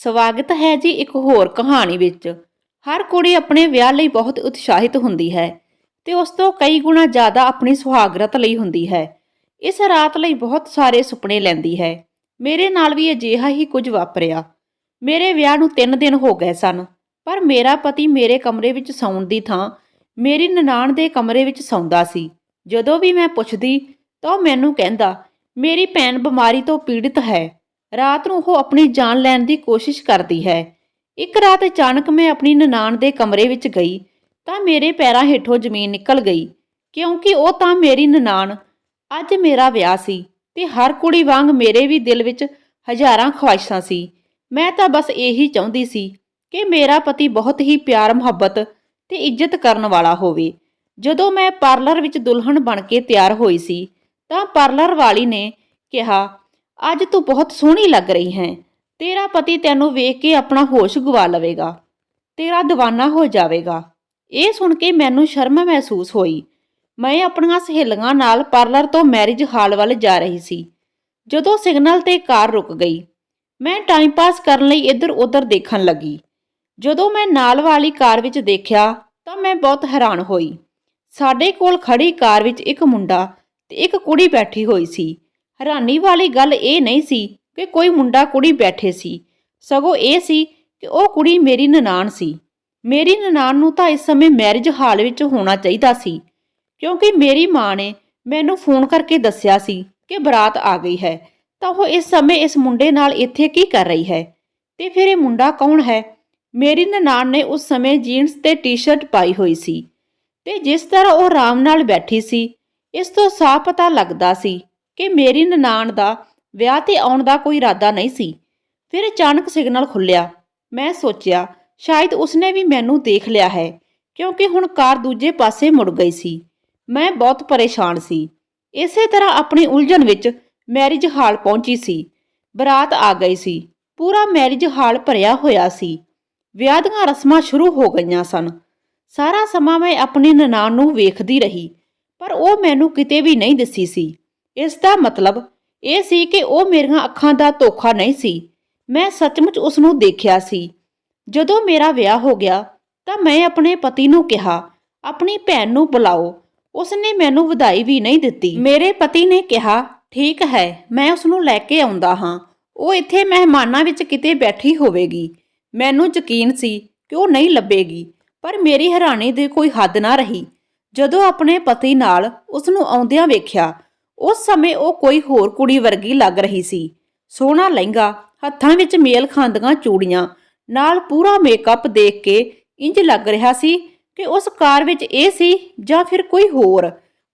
ਸਵਾਗਤ ਹੈ ਜੀ ਇੱਕ ਹੋਰ ਕਹਾਣੀ ਵਿੱਚ। ਹਰ ਕੁੜੀ ਆਪਣੇ ਵਿਆਹ ਲਈ ਬਹੁਤ ਉਤਸ਼ਾਹਿਤ ਹੁੰਦੀ ਹੈ ਤੇ ਉਸ ਤੋਂ ਕਈ ਗੁਣਾ ਜ਼ਿਆਦਾ ਆਪਣੀ ਸੁਹਾਗਰਤ ਲਈ ਹੁੰਦੀ ਹੈ। ਇਸ ਰਾਤ ਲਈ ਬਹੁਤ ਸਾਰੇ ਸੁਪਨੇ ਲੈਂਦੀ ਹੈ। ਮੇਰੇ ਨਾਲ ਵੀ ਅਜਿਹਾ ਹੀ ਕੁਝ ਵਾਪਰਿਆ। ਮੇਰੇ ਵਿਆਹ ਨੂੰ 3 ਦਿਨ ਹੋ ਗਏ ਸਨ, ਪਰ ਮੇਰਾ ਪਤੀ ਮੇਰੇ ਕਮਰੇ ਵਿੱਚ ਸੌਣ ਦੀ ਥਾਂ ਮੇਰੀ ਨਨਾਣ ਦੇ ਕਮਰੇ ਵਿੱਚ ਸੌਂਦਾ ਸੀ। ਜਦੋਂ ਵੀ ਮੈਂ ਪੁੱਛਦੀ ਤਾਂ ਉਹ ਮੈਨੂੰ ਕਹਿੰਦਾ, ਮੇਰੀ ਭੈਣ ਬਿਮਾਰੀ ਤੋਂ ਪੀੜਿਤ ਹੈ। ਰਾਤ ਨੂੰ ਉਹ ਆਪਣੀ ਜਾਨ ਲੈਣ ਦੀ ਕੋਸ਼ਿਸ਼ ਕਰਦੀ ਹੈ। ਇੱਕ ਰਾਤ ਅਚਾਨਕ ਮੈਂ ਆਪਣੀ ਨਨਾਣ ਦੇ ਕਮਰੇ ਵਿੱਚ ਗਈ ਤਾਂ ਮੇਰੇ ਪੈਰਾਂ ਹੇਠੋਂ ਜ਼ਮੀਨ ਨਿਕਲ ਗਈ। ਕਿਉਂਕਿ ਉਹ ਤਾਂ ਮੇਰੀ ਨਨਾਣ। ਅੱਜ ਮੇਰਾ ਵਿਆਹ ਸੀ ਤੇ ਹਰ ਕੁੜੀ ਵਾਂਗ ਮੇਰੇ ਵੀ ਦਿਲ ਵਿੱਚ ਹਜ਼ਾਰਾਂ ਖੁਆਇਸ਼ਾਂ ਸੀ। ਮੈਂ ਤਾਂ ਬਸ ਇਹੀ ਚਾਹੁੰਦੀ ਸੀ ਕਿ ਮੇਰਾ ਪਤੀ ਬਹੁਤ ਹੀ ਪਿਆਰ, ਮੁਹੱਬਤ ਤੇ ਇੱਜ਼ਤ ਕਰਨ ਵਾਲਾ ਹੋਵੇ। ਜਦੋਂ ਮੈਂ ਪਾਰਲਰ ਵਿੱਚ ਦੁਲਹਨ ਬਣ ਕੇ ਤਿਆਰ ਹੋਈ ਸੀ ਤਾਂ ਪਾਰਲਰ ਵਾਲੀ ਨੇ ਕਿਹਾ ਅੱਜ ਤੂੰ ਬਹੁਤ ਸੋਹਣੀ ਲੱਗ ਰਹੀ ਹੈ। ਤੇਰਾ ਪਤੀ ਤੈਨੂੰ ਵੇਖ ਕੇ ਆਪਣਾ ਹੋਸ਼ ਗਵਾ ਲਵੇਗਾ। ਤੇਰਾ دیਵਾਨਾ ਹੋ ਜਾਵੇਗਾ। ਇਹ ਸੁਣ ਕੇ ਮੈਨੂੰ ਸ਼ਰਮ ਮਹਿਸੂਸ ਹੋਈ। ਮੈਂ ਆਪਣੀਆਂ ਸਹੇਲੀਆਂ ਨਾਲ ਪਾਰਲਰ ਤੋਂ ਮੈਰਿਜ ਹਾਲ ਵੱਲ ਜਾ ਰਹੀ ਸੀ। ਜਦੋਂ ਸਿਗਨਲ ਤੇ ਕਾਰ ਰੁਕ ਗਈ, ਮੈਂ ਟਾਈਮ ਪਾਸ ਕਰਨ ਲਈ ਇੱਧਰ ਉੱਧਰ ਦੇਖਣ ਲੱਗੀ। ਜਦੋਂ ਮੈਂ ਨਾਲ ਵਾਲੀ ਕਾਰ ਵਿੱਚ ਦੇਖਿਆ, ਤਾਂ ਮੈਂ ਬਹੁਤ ਹੈਰਾਨ ਹੋਈ। ਸਾਡੇ ਕੋਲ ਖੜੀ ਕਾਰ ਵਿੱਚ ਇੱਕ ਮੁੰਡਾ ਤੇ ਇੱਕ ਕੁੜੀ ਬੈਠੀ ਹੋਈ ਸੀ। ਹੈਰਾਨੀ ਵਾਲੀ ਗੱਲ ਇਹ ਨਹੀਂ ਸੀ ਕਿ ਕੋਈ ਮੁੰਡਾ ਕੁੜੀ ਬੈਠੇ ਸੀ। ਸਗੋਂ ਇਹ ਸੀ ਕਿ ਉਹ ਕੁੜੀ ਮੇਰੀ ਨਨਾਣ ਸੀ। ਮੇਰੀ ਨਨਾਣ ਨੂੰ ਤਾਂ ਇਸ ਸਮੇਂ ਮੈਰਿਜ ਹਾਲ ਵਿੱਚ ਹੋਣਾ ਚਾਹੀਦਾ ਸੀ। ਕਿਉਂਕਿ ਮੇਰੀ ਮਾਂ ਨੇ ਮੈਨੂੰ ਫੋਨ ਕਰਕੇ ਦੱਸਿਆ ਸੀ ਕਿ ਬਰਾਤ ਆ ਗਈ ਹੈ। ਤਾਂ ਉਹ ਇਸ ਸਮੇਂ ਇਸ ਮੁੰਡੇ ਨਾਲ ਇੱਥੇ ਕੀ ਕਰ ਰਹੀ ਹੈ? ਤੇ ਫਿਰ ਇਹ ਮੁੰਡਾ ਕੌਣ ਹੈ? ਮੇਰੀ ਨਨਾਣ ਨੇ ਉਸ ਸਮੇਂ ਜੀਨਸ ਤੇ ਟੀ-ਸ਼ਰਟ ਪਾਈ ਹੋਈ ਸੀ। ਤੇ ਜਿਸ ਤਰ੍ਹਾਂ ਉਹ ਆਰਾਮ ਨਾਲ ਬੈਠੀ ਸੀ, ਇਸ ਤੋਂ ਸਾਫ਼ ਪਤਾ ਲੱਗਦਾ ਸੀ ਕਿ ਮੇਰੀ ਨਨਾਣ ਦਾ ਵਿਆਹ ਤੇ ਆਉਣ ਦਾ ਕੋਈ ਇਰਾਦਾ ਨਹੀਂ ਸੀ। ਫਿਰ ਅਚਾਨਕ ਸਿਗਨਲ ਖੁੱਲਿਆ ਮੈਂ ਸੋਚਿਆ, ਸ਼ਾਇਦ ਉਸਨੇ ਵੀ ਮੈਨੂੰ ਦੇਖ ਲਿਆ ਹੈ, ਕਿਉਂਕਿ ਹੁਣ ਕਾਰ ਦੂਜੇ ਪਾਸੇ ਮੁੜ ਗਈ ਸੀ। ਮੈਂ ਬਹੁਤ ਪਰੇਸ਼ਾਨ ਸੀ। ਇਸੇ ਤਰ੍ਹਾਂ ਆਪਣੀ ਉਲਝਣ ਵਿੱਚ ਮੈਰਿਜ ਹਾਲ ਪਹੁੰਚੀ ਸੀ। ਬਰਾਤ ਆ ਗਈ ਸੀ। ਪੂਰਾ ਮੈਰਿਜ ਹਾਲ ਭਰਿਆ ਹੋਇਆ ਸੀ। ਵਿਆਹ ਦੀਆਂ ਰਸਮਾਂ ਸ਼ੁਰੂ ਹੋ ਗਈਆਂ ਸਨ। ਸਾਰਾ ਸਮਾਂ ਮੈਂ ਆਪਣੀ ਨਨਾਣ ਨੂੰ ਵੇਖਦੀ ਰਹੀ, ਪਰ ਉਹ ਮੈਨੂੰ ਕਿਤੇ ਵੀ ਨਹੀਂ ਦਿਸੀ ਸੀ। ਇਸ ਦਾ ਮਤਲਬ ਇਹ ਸੀ ਕਿ ਉਹ ਮੇਰੀਆਂ ਅੱਖਾਂ ਦਾ ਧੋਖਾ ਨਹੀਂ ਸੀ। ਮੈਂ ਸੱਚਮੁੱਚ ਉਸ ਨੂੰ ਦੇਖਿਆ ਸੀ। ਜਦੋਂ ਮੇਰਾ ਵਿਆਹ ਹੋ ਗਿਆ, ਤਾਂ ਮੈਂ ਆਪਣੇ ਪਤੀ ਨੂੰ ਕਿਹਾ, ਆਪਣੀ ਭੈਣ ਨੂੰ ਬੁਲਾਓ। ਉਸਨੇ ਮੈਨੂੰ ਵਧਾਈ ਵੀ ਨਹੀਂ ਦਿੱਤੀ। ਮੇਰੇ ਪਤੀ ਨੇ ਕਿਹਾ, ਠੀਕ ਹੈ, ਮੈਂ ਉਸ ਨੂੰ ਲੈ ਕੇ ਆਉਂਦਾ ਹਾਂ। ਉਹ ਇੱਥੇ ਮਹਿਮਾਨਾਂ ਵਿੱਚ ਕਿਤੇ ਬੈਠੀ ਹੋਵੇਗੀ। ਮੈਨੂੰ ਯਕੀਨ ਸੀ ਕਿ ਉਹ ਨਹੀਂ ਲੱਭੇਗੀ, ਪਰ ਮੇਰੀ ਹੈਰਾਨੀ ਦੀ ਕੋਈ ਹੱਦ ਨਾ ਰਹੀ। ਜਦੋਂ ਆਪਣੇ ਪਤੀ ਨਾਲ ਉਸ ਨੂੰ ਆਉਂਦਿਆਂ ਵੇਖਿਆ ਉਸ ਸਮੇਂ ਉਹ ਕੋਈ ਹੋਰ ਕੁੜੀ ਵਰਗੀ ਲੱਗ ਰਹੀ ਸੀ। ਸੋਹਣਾ ਲਹਿੰਗਾ, ਹੱਥਾਂ ਵਿੱਚ ਮੇਲ ਖਾਂਦੀਆਂ ਚੂੜੀਆਂ, ਨਾਲ ਪੂਰਾ ਮੇਕਅਪ ਦੇਖ ਕੇ ਇੰਜ ਲੱਗ ਰਿਹਾ ਸੀ ਕਿ ਉਸ ਕਾਰ ਵਿੱਚ ਇਹ ਸੀ ਜਾਂ ਫਿਰ ਕੋਈ ਹੋਰ।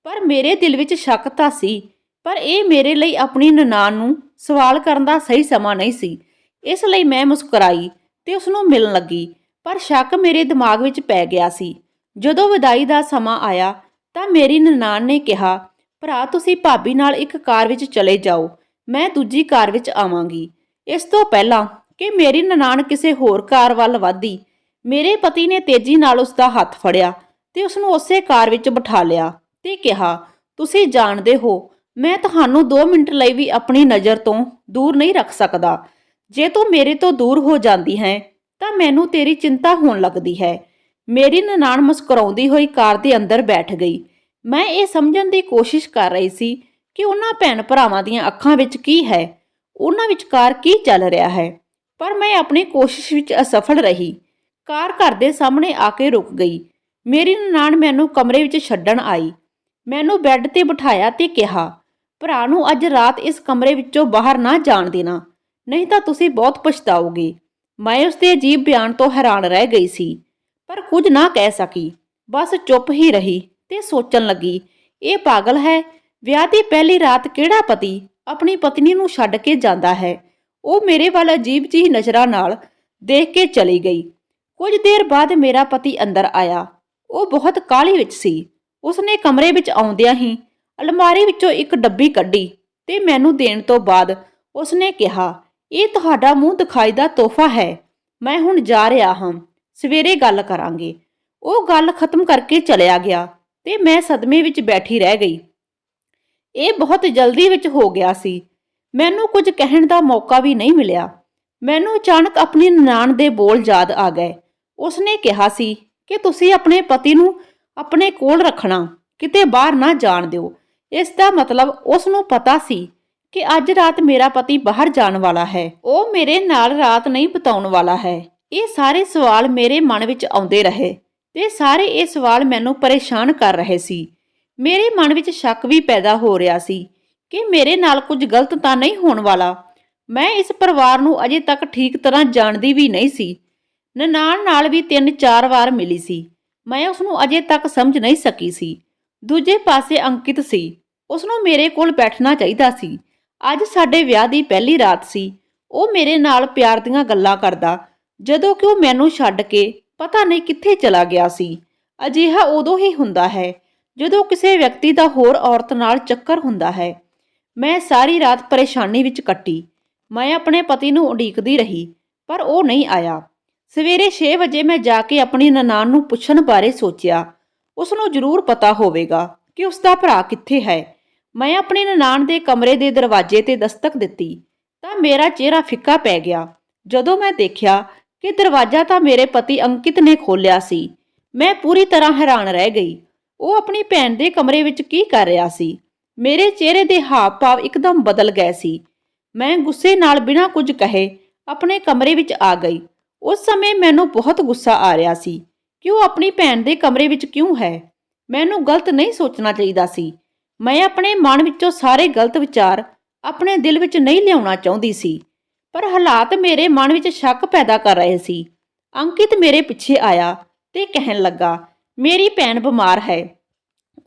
ਪਰ ਮੇਰੇ ਦਿਲ ਵਿੱਚ ਸ਼ੱਕ ਤਾਂ ਸੀ, ਪਰ ਇਹ ਮੇਰੇ ਲਈ ਆਪਣੀ ਨਨਾਣ ਨੂੰ ਸਵਾਲ ਕਰਨ ਦਾ ਸਹੀ ਸਮਾਂ ਨਹੀਂ ਸੀ। ਇਸ ਲਈ ਮੈਂ ਮੁਸਕਰਾਈ ਤੇ ਉਸ ਨੂੰ ਮਿਲਣ ਲੱਗੀ, ਪਰ ਸ਼ੱਕ ਮੇਰੇ ਦਿਮਾਗ ਵਿੱਚ ਪੈ ਗਿਆ ਸੀ। ਜਦੋਂ ਵਿਦਾਈ ਦਾ ਸਮਾਂ ਆਇਆ ਤਾਂ ਮੇਰੀ ਨਨਾਣ ਨੇ ਕਿਹਾ ਭਰਾ, ਤੁਸੀਂ ਭਾਬੀ ਨਾਲ ਇੱਕ ਕਾਰ ਵਿੱਚ ਚਲੇ ਜਾਓ। ਮੈਂ ਦੂਜੀ ਕਾਰ ਵਿੱਚ ਆਵਾਂਗੀ। ਇਸ ਤੋਂ ਪਹਿਲਾਂ ਕਿ ਮੇਰੀ ਨਨਾਣ ਕਿਸੇ ਹੋਰ ਕਾਰ ਵੱਲ ਵਧੀ ਮੇਰੇ ਪਤੀ ਨੇ ਤੇਜ਼ੀ ਨਾਲ ਉਸ ਦਾ ਹੱਥ ਫੜਿਆ ਤੇ ਉਸ ਨੂੰ ਉਸੇ ਕਾਰ ਵਿੱਚ ਬਿਠਾ ਲਿਆ ਤੇ ਕਿਹਾ, ਤੁਸੀਂ ਜਾਣਦੇ ਹੋ, ਮੈਂ ਤੁਹਾਨੂੰ 2 ਮਿੰਟ ਲਈ ਵੀ ਆਪਣੀ ਨਜ਼ਰ ਤੋਂ ਦੂਰ ਨਹੀਂ ਰੱਖ ਸਕਦਾ। ਜੇ ਤੂੰ ਮੇਰੇ ਤੋਂ ਦੂਰ ਹੋ ਜਾਂਦੀ ਹੈ, ਤਾਂ ਮੈਨੂੰ ਤੇਰੀ ਚਿੰਤਾ ਹੋਣ ਲੱਗਦੀ ਹੈ। ਮੇਰੀ ਨਨਾਣ ਮੁਸਕਰਾਉਂਦੀ ਹੋਈ ਕਾਰ ਦੇ ਅੰਦਰ ਬੈਠ ਗਈ। ਮੈਂ ਇਹ ਸਮਝਣ ਦੀ ਕੋਸ਼ਿਸ਼ ਕਰ ਰਹੀ ਸੀ ਕਿ ਉਹਨਾਂ ਭੈਣ ਭਰਾਵਾਂ ਦੀਆਂ ਅੱਖਾਂ ਵਿੱਚ ਕੀ ਹੈ, ਉਹਨਾਂ ਵਿਚਕਾਰ ਕੀ ਚੱਲ ਰਿਹਾ ਹੈ, ਪਰ ਮੈਂ ਆਪਣੀ ਕੋਸ਼ਿਸ਼ ਵਿੱਚ ਅਸਫਲ ਰਹੀ। ਕਾਰ ਘਰ ਦੇ ਸਾਹਮਣੇ ਆ ਕੇ ਰੁਕ ਗਈ। ਮੇਰੀ ਨਨਾਣ ਮੈਨੂੰ ਕਮਰੇ ਵਿੱਚ ਛੱਡਣ ਆਈ। ਮੈਨੂੰ ਬੈੱਡ ਤੇ ਬਿਠਾਇਆ ਤੇ ਕਿਹਾ, ਭਰਾ ਨੂੰ ਅੱਜ ਰਾਤ ਇਸ ਕਮਰੇ ਵਿੱਚੋਂ ਬਾਹਰ ਨਾ ਜਾਣ ਦੇਣਾ, ਨਹੀਂ ਤਾਂ ਤੁਸੀਂ ਬਹੁਤ ਪਛਤਾਓਗੇ। ਮੈਂ ਉਸ ਦੇ ਅਜੀਬ ਬਿਆਨ ਤੋਂ ਹੈਰਾਨ ਰਹਿ ਗਈ ਸੀ, ਪਰ ਕੁਝ ਨਾ ਕਹਿ ਸਕੀ। ਬਸ ਚੁੱਪ ਹੀ ਰਹੀ। ਤੇ ਸੋਚਣ ਲੱਗੀ, ਇਹ ਪਾਗਲ ਹੈ, ਵਿਆਹ ਦੀ ਪਹਿਲੀ ਰਾਤ ਕਿਹੜਾ ਪਤੀ? ਆਪਣੀ ਪਤਨੀ ਨੂੰ ਛੱਡ ਕੇ ਜਾਂਦਾ ਹੈ। ਉਹ ਮੇਰੇ ਵੱਲ ਅਜੀਬ ਜਿਹੀ ਨਜ਼ਰਾਂ ਨਾਲ ਦੇਖ ਕੇ ਚਲੀ ਗਈ। ਕੁਝ ਦੇਰ ਬਾਅਦ ਮੇਰਾ ਪਤੀ ਅੰਦਰ ਆਇਆ। ਉਹ ਬਹੁਤ ਕਾਹਲੀ ਵਿੱਚ ਸੀ। ਉਸਨੇ ਕਮਰੇ ਵਿੱਚ ਆਉਂਦਿਆਂ ਹੀ ਅਲਮਾਰੀ ਵਿੱਚੋਂ ਇੱਕ ਡੱਬੀ ਕੱਢੀ ਤੇ ਮੈਨੂੰ ਦੇਣ ਤੋਂ ਬਾਅਦ ਉਸਨੇ ਕਿਹਾ, ਇਹ ਤੁਹਾਡਾ ਮੂੰਹ ਦਿਖਾਈ ਦਾ ਤੋਹਫਾ ਹੈ। ਮੈਂ ਹੁਣ ਜਾ ਰਿਹਾ ਹਾਂ। ਸਵੇਰੇ ਗੱਲ ਕਰਾਂਗੇ। ਉਹ ਗੱਲ ਖਤਮ ਕਰਕੇ ਚਲਿਆ ਗਿਆ। ਤੇ ਮੈਂ ਸਦਮੇ ਵਿੱਚ ਬੈਠੀ ਰਹਿ ਗਈ। ਇਹ ਬਹੁਤ ਜਲਦੀ ਵਿੱਚ ਹੋ ਗਿਆ ਸੀ। ਮੈਨੂੰ ਕੁਝ ਕਹਿਣ ਦਾ ਮੌਕਾ ਵੀ ਨਹੀਂ ਮਿਲਿਆ। ਮੈਨੂੰ ਅਚਾਨਕ ਆਪਣੀ ਨਨਾਣ ਦੇ ਬੋਲ ਯਾਦ ਆ ਗਏ। ਉਸਨੇ ਕਿਹਾ ਸੀ ਕਿ ਤੁਸੀਂ ਆਪਣੇ ਪਤੀ ਨੂੰ ਆਪਣੇ ਕੋਲ ਰੱਖਣਾ, ਕਿਤੇ ਬਾਹਰ ਨਾ ਜਾਣ ਦਿਓ। ਇਸ ਦਾ ਮਤਲਬ ਉਸ ਨੂੰ ਪਤਾ ਸੀ ਕਿ ਅੱਜ ਰਾਤ ਮੇਰਾ ਪਤੀ ਬਾਹਰ ਜਾਣ ਵਾਲਾ ਹੈ। ਉਹ ਮੇਰੇ ਨਾਲ ਰਾਤ ਨਹੀਂ ਬਿਤਾਉਣ ਵਾਲਾ ਹੈ। ਇਹ ਸਾਰੇ ਸਵਾਲ ਮੇਰੇ ਮਨ ਵਿੱਚ ਆਉਂਦੇ ਰਹੇ। ਤੇ ਸਾਰੇ ਇਹ ਸਵਾਲ ਮੈਨੂੰ ਪਰੇਸ਼ਾਨ ਕਰ ਰਹੇ ਸੀ। ਮੇਰੇ ਮਨ ਵਿੱਚ ਸ਼ੱਕ ਵੀ ਪੈਦਾ ਹੋ ਰਿਹਾ ਸੀ ਕਿ ਮੇਰੇ ਨਾਲ ਕੁਝ ਗਲਤ ਤਾਂ ਨਹੀਂ ਹੋਣ ਵਾਲਾ। ਮੈਂ ਇਸ ਪਰਿਵਾਰ ਨੂੰ ਅਜੇ ਤੱਕ ਠੀਕ ਤਰ੍ਹਾਂ ਜਾਣਦੀ ਵੀ ਨਹੀਂ ਸੀ। ਨਨਾਣ ਨਾਲ ਵੀ ਤਿੰਨ ਚਾਰ ਵਾਰ ਮਿਲੀ ਸੀ। ਮੈਂ ਉਸ ਨੂੰ ਅਜੇ ਤੱਕ ਸਮਝ ਨਹੀਂ ਸਕੀ ਸੀ। ਦੂਜੇ ਪਾਸੇ ਅੰਕਿਤ ਸੀ। ਉਸ ਨੂੰ ਮੇਰੇ ਕੋਲ ਬੈਠਣਾ ਚਾਹੀਦਾ ਸੀ। ਅੱਜ ਸਾਡੇ ਵਿਆਹ ਦੀ ਪਹਿਲੀ ਰਾਤ ਸੀ। ਉਹ ਮੇਰੇ ਨਾਲ ਪਿਆਰ ਦੀਆਂ ਗੱਲਾਂ ਕਰਦਾ। ਜਦੋਂ ਕਿ ਉਹ ਮੈਨੂੰ ਛੱਡ ਕੇ ਪਤਾ ਨਹੀਂ ਕਿੱਥੇ ਚਲਾ ਗਿਆ ਸੀ। ਅਜਿਹਾ ਉਦੋਂ ਹੀ ਹੁੰਦਾ ਹੈ, ਜਦੋਂ ਕਿਸੇ ਵਿਅਕਤੀ ਦਾ ਹੋਰ ਔਰਤ ਨਾਲ ਚੱਕਰ ਹੁੰਦਾ ਹੈ। ਮੈਂ ਸਾਰੀ ਰਾਤ ਪਰੇਸ਼ਾਨੀ ਵਿੱਚ ਕੱਟੀ। ਮੈਂ ਆਪਣੇ ਪਤੀ ਨੂੰ ਉਡੀਕਦੀ ਰਹੀ, ਪਰ ਉਹ ਨਹੀਂ ਆਇਆ। ਸਵੇਰੇ 6 ਵਜੇ ਮੈਂ ਜਾ ਕੇ ਆਪਣੀ ਨਨਾਣ ਨੂੰ ਪੁੱਛਣ ਬਾਰੇ ਸੋਚਿਆ। ਉਸ ਨੂੰ ਜ਼ਰੂਰ ਪਤਾ ਹੋਵੇਗਾ ਕਿ ਉਸ ਦਾ ਭਰਾ ਕਿੱਥੇ ਹੈ। ਮੈਂ ਆਪਣੀ ਨਨਾਣ ਦੇ ਕਮਰੇ ਦੇ ਦਰਵਾਜ਼ੇ ਤੇ ਦਸਤਕ ਦਿੱਤੀ, ਤਾਂ ਮੇਰਾ ਚਿਹਰਾ ਫਿੱਕਾ ਪੈ ਗਿਆ। ਜਦੋਂ ਮੈਂ ਦੇਖਿਆ ਕਿ ਦਰਵਾਜ਼ਾ ਤਾਂ ਮੇਰੇ ਪਤੀ ਅੰਕਿਤ ਨੇ ਖੋਲ੍ਹਿਆ ਸੀ। ਮੈਂ ਪੂਰੀ ਤਰ੍ਹਾਂ ਹੈਰਾਨ ਰਹਿ ਗਈ। ਉਹ ਆਪਣੀ ਭੈਣ ਦੇ ਕਮਰੇ ਵਿੱਚ ਕੀ ਕਰ ਰਿਹਾ ਸੀ? ਮੇਰੇ ਚਿਹਰੇ ਦੇ ਹਾਵ-ਭਾਵ ਇੱਕਦਮ ਬਦਲ ਗਏ ਸੀ। ਮੈਂ ਗੁੱਸੇ ਨਾਲ ਬਿਨਾਂ ਕੁਝ ਕਹੇ ਆਪਣੇ ਕਮਰੇ ਵਿੱਚ ਆ ਗਈ। ਉਸ ਸਮੇਂ ਮੈਨੂੰ ਬਹੁਤ ਗੁੱਸਾ ਆ ਰਿਹਾ ਸੀ। ਕਿ ਉਹ ਆਪਣੀ ਭੈਣ ਦੇ ਕਮਰੇ ਵਿੱਚ ਕਿਉਂ ਹੈ? ਮੈਨੂੰ ਗਲਤ ਨਹੀਂ ਸੋਚਣਾ ਚਾਹੀਦਾ ਸੀ। ਮੈਂ ਆਪਣੇ ਮਨ ਵਿੱਚੋਂ ਸਾਰੇ ਗਲਤ ਵਿਚਾਰ ਆਪਣੇ ਦਿਲ ਵਿੱਚ ਨਹੀਂ ਲਿਆਉਣਾ ਚਾਹੁੰਦੀ ਸੀ। ਪਰ ਹਾਲਾਤ ਮੇਰੇ ਮਨ ਵਿੱਚ ਸ਼ੱਕ ਪੈਦਾ ਕਰ ਰਹੇ ਸੀ। ਅੰਕਿਤ ਮੇਰੇ ਪਿੱਛੇ ਆਇਆ ਤੇ ਕਹਿਣ ਲੱਗਾ, ਮੇਰੀ ਭੈਣ ਬਿਮਾਰ ਹੈ।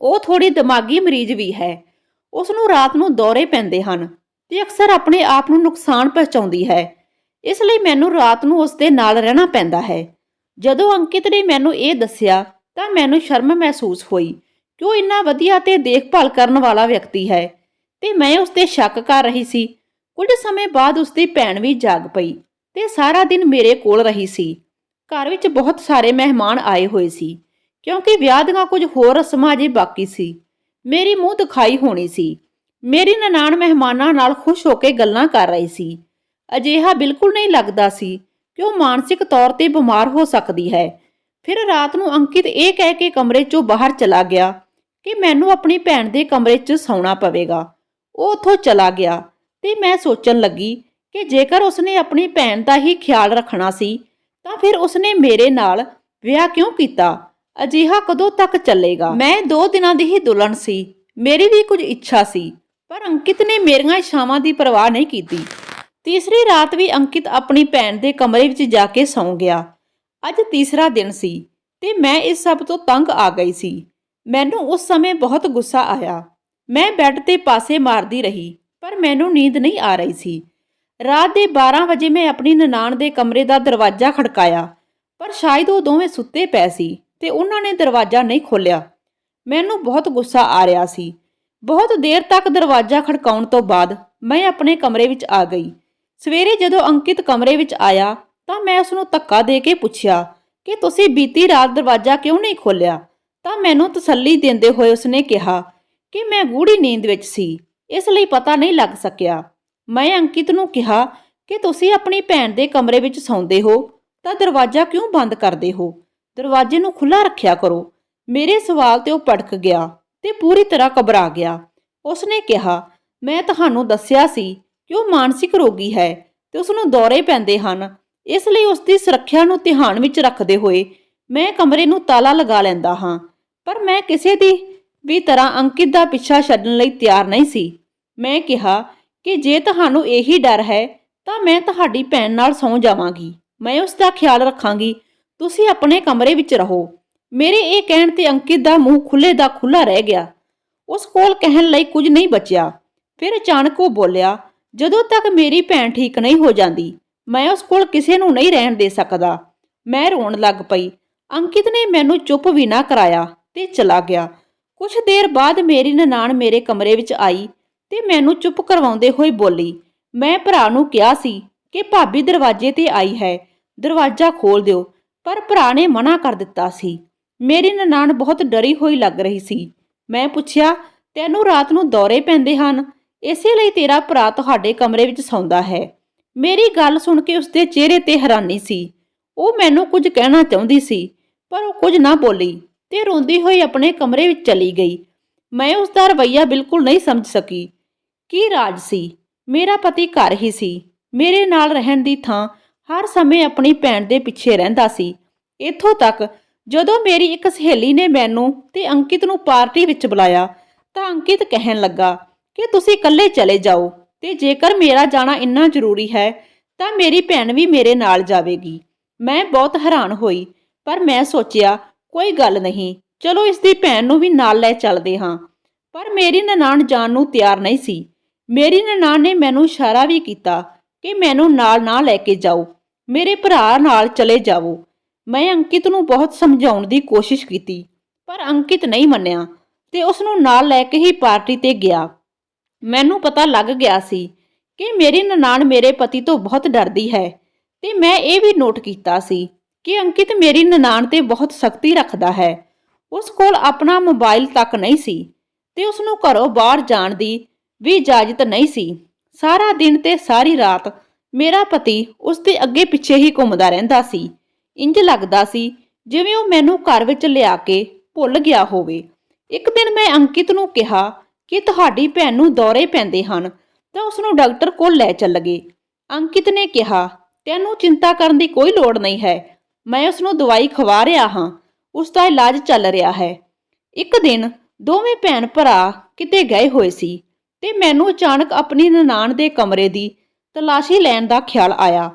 ਉਹ ਥੋੜੀ ਦਿਮਾਗੀ ਮਰੀਜ਼ ਵੀ ਹੈ। ਉਸ ਨੂੰ ਰਾਤ ਨੂੰ ਦੌਰੇ ਪੈਂਦੇ ਹਨ ਤੇ ਅਕਸਰ ਆਪਣੇ ਆਪ ਨੂੰ ਨੁਕਸਾਨ ਪਹੁੰਚਾਉਂਦੀ ਹੈ। ਇਸ ਲਈ ਮੈਨੂੰ ਰਾਤ ਨੂੰ ਉਸ ਦੇ ਨਾਲ ਰਹਿਣਾ ਪੈਂਦਾ ਹੈ। ਜਦੋਂ ਅੰਕਿਤ ਨੇ ਮੈਨੂੰ ਇਹ ਦੱਸਿਆ, ਤਾਂ ਮੈਨੂੰ ਸ਼ਰਮ ਮਹਿਸੂਸ ਹੋਈ। ਕਿ ਉਹ ਇੰਨਾ ਵਧੀਆ ਤੇ ਦੇਖਭਾਲ ਕਰਨ ਵਾਲਾ ਵਿਅਕਤੀ ਹੈ? ਤੇ ਮੈਂ ਉਸ ਤੇ ਸ਼ੱਕ ਕਰ ਰਹੀ ਸੀ ਕੁਝ ਸਮੇਂ ਬਾਅਦ ਉਸਦੀ ਭੈਣ ਵੀ ਜਾਗ ਪਈ ਤੇ ਸਾਰਾ ਦਿਨ ਮੇਰੇ ਕੋਲ ਰਹੀ ਸੀ। ਘਰ ਵਿੱਚ ਬਹੁਤ ਸਾਰੇ ਮਹਿਮਾਨ ਆਏ ਹੋਏ ਸੀ, ਕਿਉਂਕਿ ਵਿਆਹ ਦੀਆਂ ਕੁਝ ਹੋਰ ਰਸਮਾਂ ਅਜੇ ਬਾਕੀ ਸੀ। ਮੇਰੀ ਮੂੰਹ ਦਿਖਾਈ ਹੋਣੀ ਸੀ। ਮੇਰੀ ਨਨਾਣ ਮਹਿਮਾਨਾਂ ਨਾਲ ਖੁਸ਼ ਹੋ ਕੇ ਗੱਲਾਂ ਕਰ ਰਹੀ ਸੀ। ਅਜਿਹਾ ਬਿਲਕੁਲ ਨਹੀਂ ਲੱਗਦਾ ਸੀ ਕਿ ਉਹ ਮਾਨਸਿਕ ਤੌਰ ਤੇ ਬਿਮਾਰ ਹੋ ਸਕਦੀ ਹੈ। ਫਿਰ ਰਾਤ ਨੂੰ ਅੰਕਿਤ ਇਹ ਕਹਿ ਕੇ ਕਮਰੇ 'ਚੋਂ ਬਾਹਰ ਚਲਾ ਗਿਆ ਕਿ ਮੈਨੂੰ ਆਪਣੀ ਭੈਣ ਦੇ ਕਮਰੇ 'ਚ ਸੌਣਾ ਪਵੇਗਾ। ਉਹ ਉੱਥੋਂ ਚਲਾ ਗਿਆ। ਤੇ ਮੈਂ ਸੋਚਣ ਲੱਗੀ ਕਿ ਜੇਕਰ ਉਸਨੇ ਆਪਣੀ ਭੈਣ ਦਾ ਹੀ ਖਿਆਲ ਰੱਖਣਾ ਸੀ, ਤਾਂ ਫਿਰ ਉਸਨੇ ਮੇਰੇ ਨਾਲ ਵਿਆਹ ਕਿਉਂ ਕੀਤਾ? ਅਜਿਹਾ ਕਦੋਂ ਤੱਕ ਚੱਲੇਗਾ? ਮੈਂ 2 ਦਿਨਾਂ ਦੀ ਹੀ ਦੁਲਹਨ ਸੀ, ਮੇਰੀ ਵੀ ਕੁਝ ਇੱਛਾ ਸੀ, ਪਰ ਅੰਕਿਤ ਨੇ ਮੇਰੀਆਂ ਇੱਛਾਵਾਂ ਦੀ ਪਰਵਾਹ ਨਹੀਂ ਕੀਤੀ। ਤੀਸਰੀ ਰਾਤ ਵੀ ਅੰਕਿਤ ਆਪਣੀ ਭੈਣ ਦੇ ਕਮਰੇ ਵਿੱਚ ਜਾ ਕੇ ਸੌਂ ਗਿਆ। ਅੱਜ ਤੀਸਰਾ ਦਿਨ ਸੀ ਤੇ ਮੈਂ ਇਸ ਸਭ ਤੋਂ ਤੰਗ ਆ ਗਈ ਸੀ। ਮੈਨੂੰ ਉਸ ਸਮੇਂ ਬਹੁਤ ਗੁੱਸਾ ਆਇਆ। ਮੈਂ ਬੈੱਡ ਤੇ ਪਾਸੇ ਮਾਰਦੀ ਰਹੀ। ਪਰ ਮੈਨੂੰ ਨੀਂਦ ਨਹੀਂ ਆ ਰਹੀ ਸੀ। ਰਾਤ ਦੇ 12 ਵਜੇ ਮੈਂ ਆਪਣੀ ਨਨਾਣ ਦੇ ਕਮਰੇ ਦਾ ਦਰਵਾਜ਼ਾ ਖੜਕਾਇਆ, ਪਰ ਸ਼ਾਇਦ ਉਹ ਦੋਵੇਂ ਸੁੱਤੇ ਪਏ ਸੀ ਤੇ ਉਹਨਾਂ ਨੇ ਦਰਵਾਜ਼ਾ ਨਹੀਂ ਖੋਲ੍ਹਿਆ। ਮੈਨੂੰ ਬਹੁਤ ਗੁੱਸਾ ਆ ਰਿਹਾ ਸੀ। ਬਹੁਤ ਦੇਰ ਤੱਕ ਦਰਵਾਜ਼ਾ ਖੜਕਾਉਣ ਤੋਂ ਬਾਅਦ ਮੈਂ ਆਪਣੇ ਕਮਰੇ ਵਿੱਚ ਆ ਗਈ। ਸਵੇਰੇ ਜਦੋਂ ਅੰਕਿਤ ਕਮਰੇ ਵਿੱਚ ਆਇਆ ਤਾਂ ਮੈਂ ਉਸ ਨੂੰ ਧੱਕਾ ਦੇ ਕੇ ਪੁੱਛਿਆ ਕਿ ਤੁਸੀਂ ਬੀਤੀ ਰਾਤ ਦਰਵਾਜ਼ਾ ਕਿਉਂ ਨਹੀਂ ਖੋਲ੍ਹਿਆ? ਤਾਂ ਮੈਨੂੰ ਤਸੱਲੀ ਦਿੰਦੇ ਹੋਏ ਉਸਨੇ ਕਿਹਾ ਕਿ ਮੈਂ ਗੂੜੀ ਨੀਂਦ ਵਿੱਚ ਸੀ। ਇਸ ਲਈ ਪਤਾ ਨਹੀਂ ਲੱਗ ਸਕਿਆ। ਮੈਂ ਅੰਕਿਤ ਨੂੰ ਕਿਹਾ ਕਿ ਤੁਸੀਂ ਆਪਣੀ ਭੈਣ ਦੇ ਕਮਰੇ ਵਿੱਚ ਸੌਂਦੇ ਹੋ, ਤਾਂ ਦਰਵਾਜ਼ਾ ਕਿਉਂ ਬੰਦ ਕਰਦੇ ਹੋ? ਦਰਵਾਜ਼ੇ ਨੂੰ ਖੁੱਲਾ ਰੱਖਿਆ ਕਰੋ। ਮੇਰੇ ਸਵਾਲ ਤੇ ਉਹ ਭੜਕ ਗਿਆ ਤੇ ਪੂਰੀ ਤਰ੍ਹਾਂ ਘਬਰਾ ਗਿਆ। ਉਸਨੇ ਕਿਹਾ, ਮੈਂ ਤੁਹਾਨੂੰ ਦੱਸਿਆ ਸੀ ਕਿ ਉਹ ਮਾਨਸਿਕ ਰੋਗੀ ਹੈ ਤੇ ਉਸ ਨੂੰ ਦੌਰੇ ਪੈਂਦੇ ਹਨ। ਇਸ ਲਈ ਉਸ ਦੀ ਸੁਰੱਖਿਆ ਨੂੰ ਧਿਆਨ ਵਿੱਚ ਰੱਖਦੇ ਹੋਏ ਮੈਂ ਕਮਰੇ ਨੂੰ ਤਾਲਾ ਲਗਾ ਲੈਂਦਾ ਹਾਂ। ਪਰ ਮੈਂ ਕਿਸੇ ਦੀ ਵੀ ਤਰ੍ਹਾਂ ਅੰਕਿਤ ਦਾ ਪਿੱਛਾ ਛੱਡਣ ਲਈ ਤਿਆਰ ਨਹੀਂ ਸੀ। ਮੈਂ ਕਿਹਾ ਕਿ ਜੇ ਤੁਹਾਨੂੰ ਇਹੀ ਡਰ ਹੈ, ਤਾਂ ਮੈਂ ਤੁਹਾਡੀ ਭੈਣ ਨਾਲ ਸੌਂ ਜਾਵਾਂਗੀ। ਮੈਂ ਉਸ ਦਾ ਖਿਆਲ ਰੱਖਾਂਗੀ। ਤੁਸੀਂ ਆਪਣੇ ਕਮਰੇ ਵਿੱਚ ਰਹੋ। ਮੇਰੇ ਇਹ ਕਹਿਣ ਤੇ ਅੰਕਿਤ ਦਾ ਮੂੰਹ ਖੁੱਲੇ ਦਾ ਖੁੱਲਾ ਰਹਿ ਗਿਆ। ਉਸ ਕੋਲ ਕਹਿਣ ਲਈ ਕੁਝ ਨਹੀਂ ਬਚਿਆ। ਫਿਰ ਅਚਾਨਕ ਉਹ ਬੋਲਿਆ, ਜਦੋਂ ਤੱਕ ਮੇਰੀ ਭੈਣ ਠੀਕ ਨਹੀਂ ਹੋ ਜਾਂਦੀ, ਮੈਂ ਉਸ ਕੋਲ ਕਿਸੇ ਨੂੰ ਨਹੀਂ ਰਹਿਣ ਦੇ ਸਕਦਾ। ਮੈਂ ਰੋਣ ਲੱਗ ਪਈ। ਅੰਕਿਤ ਨੇ ਮੈਨੂੰ ਚੁੱਪ ਵੀ ਨਾ ਕਰਾਇਆ ਤੇ ਚਲਾ ਗਿਆ। ਕੁਝ ਦੇਰ ਬਾਅਦ ਮੇਰੀ ਨਨਾਣ ਮੇਰੇ ਕਮਰੇ ਵਿੱਚ ਆਈ ਤੇ ਮੈਨੂੰ ਚੁੱਪ ਕਰਵਾਉਂਦੇ ਹੋਏ ਬੋਲੀ, ਮੈਂ ਭਰਾ ਨੂੰ ਕਿਹਾ ਸੀ ਕਿ ਭਾਬੀ ਦਰਵਾਜ਼ੇ ਤੇ ਆਈ ਹੈ, ਦਰਵਾਜ਼ਾ ਖੋਲ ਦਿਓ, ਪਰ ਭਰਾ ਨੇ ਮਨਾ ਕਰ ਦਿੱਤਾ ਸੀ। ਮੇਰੀ ਨਨਾਣ ਬਹੁਤ ਡਰੀ ਹੋਈ ਲੱਗ ਰਹੀ ਸੀ। ਮੈਂ ਪੁੱਛਿਆ, ਤੈਨੂੰ ਰਾਤ ਨੂੰ ਦੌਰੇ ਪੈਂਦੇ ਹਨ? ਇਸੇ ਲਈ ਤੇਰਾ ਭਰਾ ਤੁਹਾਡੇ ਕਮਰੇ ਵਿੱਚ ਸੌਂਦਾ ਹੈ। ਮੇਰੀ ਗੱਲ ਸੁਣ ਕੇ ਉਸਦੇ ਚਿਹਰੇ ਤੇ ਹੈਰਾਨੀ ਸੀ। ਉਹ ਮੈਨੂੰ ਕੁਝ ਕਹਿਣਾ ਚਾਹੁੰਦੀ ਸੀ, ਪਰ ਉਹ ਕੁਝ ਨਾ ਬੋਲੀ। ਤੇ ਰੋਂਦੀ ਹੋਈ ਆਪਣੇ ਕਮਰੇ ਵਿੱਚ ਚਲੀ ਗਈ। ਮੈਂ ਉਸ ਦਾ ਰਵੱਈਆ ਬਿਲਕੁਲ ਨਹੀਂ ਸਮਝ ਸਕੀ। ਕੀ ਰਾਜ ਸੀ? ਮੇਰਾ ਪਤੀ ਘਰ ਹੀ ਸੀ। ਮੇਰੇ ਨਾਲ ਰਹਿਣ ਦੀ ਥਾਂ ਹਰ ਸਮੇਂ ਆਪਣੀ ਭੈਣ ਦੇ ਪਿੱਛੇ ਰਹਿੰਦਾ ਸੀ। ਇੱਥੋਂ ਤੱਕ ਜਦੋਂ ਮੇਰੀ ਇੱਕ ਸਹੇਲੀ ਨੇ ਮੈਨੂੰ ਤੇ ਅੰਕਿਤ ਨੂੰ ਪਾਰਟੀ ਵਿੱਚ ਬੁਲਾਇਆ ਤਾਂ ਅੰਕਿਤ ਕਹਿਣ ਲੱਗਾ ਕਿ ਤੁਸੀਂ ਇਕੱਲੇ ਚਲੇ ਜਾਓ ਤੇ ਜੇਕਰ ਮੇਰਾ ਜਾਣਾ ਇੰਨਾ ਜ਼ਰੂਰੀ ਹੈ ਤਾਂ ਮੇਰੀ ਭੈਣ ਵੀ ਮੇਰੇ ਨਾਲ ਜਾਵੇਗੀ। ਮੈਂ ਬਹੁਤ ਹੈਰਾਨ ਹੋਈ, ਪਰ ਮੈਂ ਸੋਚਿਆ ਕੋਈ ਗੱਲ ਨਹੀਂ, ਚਲੋ ਇਸ ਦੀ ਭੈਣ ਨੂੰ ਵੀ ਨਾਲ ਲੈ ਚੱਲਦੇ ਹਾਂ। ਪਰ ਮੇਰੀ ਨਨਾਣ ਜਾਣ ਨੂੰ ਤਿਆਰ ਨਹੀਂ ਸੀ। ਮੇਰੀ ਨਨਾਣ ਨੇ ਮੈਨੂੰ ਇਸ਼ਾਰਾ ਵੀ ਕੀਤਾ ਕਿ ਮੈਨੂੰ ਨਾਲ ਨਾ ਲੈ ਕੇ ਜਾਓ। ਮੇਰੇ ਭਰਾ ਨਾਲ ਚਲੇ ਜਾਵੋ। ਮੈਂ ਅੰਕਿਤ ਨੂੰ ਬਹੁਤ ਸਮਝਾਉਣ ਦੀ ਕੋਸ਼ਿਸ਼ ਕੀਤੀ, ਪਰ ਅੰਕਿਤ ਨਹੀਂ ਮੰਨਿਆ ਤੇ ਉਸ ਨੂੰ ਨਾਲ ਲੈ ਕੇ ਹੀ ਪਾਰਟੀ ਤੇ ਗਿਆ। ਮੈਨੂੰ ਪਤਾ ਲੱਗ ਗਿਆ ਸੀ ਕਿ ਮੇਰੀ ਨਨਾਣ ਮੇਰੇ ਪਤੀ ਤੋਂ ਬਹੁਤ ਡਰਦੀ ਹੈ ਤੇ ਮੈਂ ਇਹ ਵੀ ਨੋਟ ਕੀਤਾ ਸੀ ਕਿ ਅੰਕਿਤ ਮੇਰੀ ਨਨਾਣ ਤੇ ਬਹੁਤ ਸਖਤੀ ਰੱਖਦਾ ਹੈ। ਉਸ ਕੋਲ ਆਪਣਾ ਮੋਬਾਈਲ ਤੱਕ ਨਹੀਂ ਸੀ ਤੇ ਉਸ ਨੂੰ ਘਰੋਂ ਬਾਹਰ ਜਾਣ ਦੀ ਵੀ ਇਜਾਜ਼ਤ ਨਹੀਂ ਸੀ। ਸਾਰਾ ਦਿਨ ਤੇ ਸਾਰੀ ਰਾਤ ਮੇਰਾ ਪਤੀ ਉਸ ਦੇ ਅੱਗੇ ਪਿੱਛੇ ਹੀ ਘੁੰਮਦਾ ਰਹਿੰਦਾ ਸੀ। ਇੰਜ ਲੱਗਦਾ ਸੀ ਜਿਵੇਂ ਉਹ ਮੈਨੂੰ ਘਰ ਵਿੱਚ ਲਿਆ ਕੇ ਭੁੱਲ ਗਿਆ ਹੋਵੇ। ਇੱਕ ਦਿਨ ਮੈਂ ਅੰਕਿਤ ਨੂੰ ਕਿਹਾ ਕਿ ਤੁਹਾਡੀ ਭੈਣ ਨੂੰ ਦੌਰੇ ਪੈਂਦੇ ਹਨ ਤਾਂ ਉਸ ਨੂੰ ਡਾਕਟਰ ਕੋਲ ਲੈ ਚੱਲ ਗਏ। ਅੰਕਿਤ ਨੇ ਕਿਹਾ, ਤੈਨੂੰ ਚਿੰਤਾ ਕਰਨ ਦੀ ਕੋਈ ਲੋੜ ਨਹੀਂ ਹੈ। ਮੈਂ ਉਸ ਨੂੰ ਦਵਾਈ ਖਵਾ ਰਿਹਾ ਹਾਂ। ਉਸ ਦਾ ਇਲਾਜ ਚੱਲ ਰਿਹਾ ਹੈ। ਇੱਕ ਦਿਨ ਦੋਵੇਂ ਭੈਣ ਭਰਾ ਕਿਤੇ ਗਏ ਹੋਏ ਸੀ ਤੇ ਮੈਨੂੰ ਅਚਾਨਕ ਆਪਣੀ ਨਨਾਣ ਦੇ ਕਮਰੇ ਦੀ ਤਲਾਸ਼ੀ ਲੈਣ ਦਾ ਖਿਆਲ ਆਇਆ।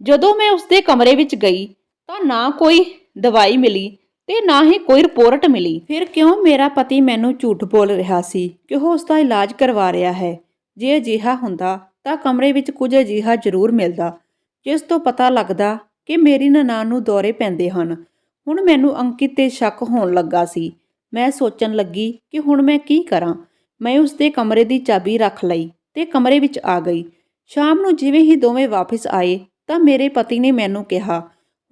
ਜਦੋਂ ਮੈਂ ਉਸ ਦੇ ਕਮਰੇ ਵਿੱਚ ਗਈ ਤਾਂ ਨਾ ਕੋਈ ਦਵਾਈ ਮਿਲੀ ਤੇ ਨਾ ਹੀ ਕੋਈ ਰਿਪੋਰਟ ਮਿਲੀ। ਫਿਰ ਕਿਉਂ ਮੇਰਾ ਪਤੀ ਮੈਨੂੰ ਝੂਠ ਬੋਲ ਰਿਹਾ ਸੀ ਕਿ ਉਹ ਉਸ ਦਾ ਇਲਾਜ ਕਰਵਾ ਰਿਹਾ ਹੈ? ਜੇ ਅਜਿਹਾ ਹੁੰਦਾ ਤਾਂ ਕਮਰੇ ਵਿੱਚ ਕੁਝ ਅਜਿਹਾ ਜ਼ਰੂਰ ਮਿਲਦਾ, ਜਿਸ ਤੋਂ ਪਤਾ ਲੱਗਦਾ ਕਿ ਮੇਰੀ ਨਨਾਣ ਨੂੰ ਦੌਰੇ ਪੈਂਦੇ ਹਨ। ਹੁਣ ਮੈਨੂੰ ਅੰਕਿਤ ਤੇ ਸ਼ੱਕ ਹੋਣ ਲੱਗਾ ਸੀ। ਮੈਂ ਸੋਚਣ ਲੱਗੀ ਕਿ ਹੁਣ ਮੈਂ ਕੀ ਕਰਾਂ। ਮੈਂ ਉਸ ਦੇ ਕਮਰੇ ਦੀ ਚਾਬੀ ਰੱਖ ਲਈ ਤੇ ਕਮਰੇ ਵਿੱਚ ਆ ਗਈ। ਸ਼ਾਮ ਨੂੰ ਜਿਵੇਂ ਹੀ ਦੋਵੇਂ ਵਾਪਸ ਆਏ ਤਾਂ ਮੇਰੇ ਪਤੀ ਨੇ ਮੈਨੂੰ ਕਿਹਾ,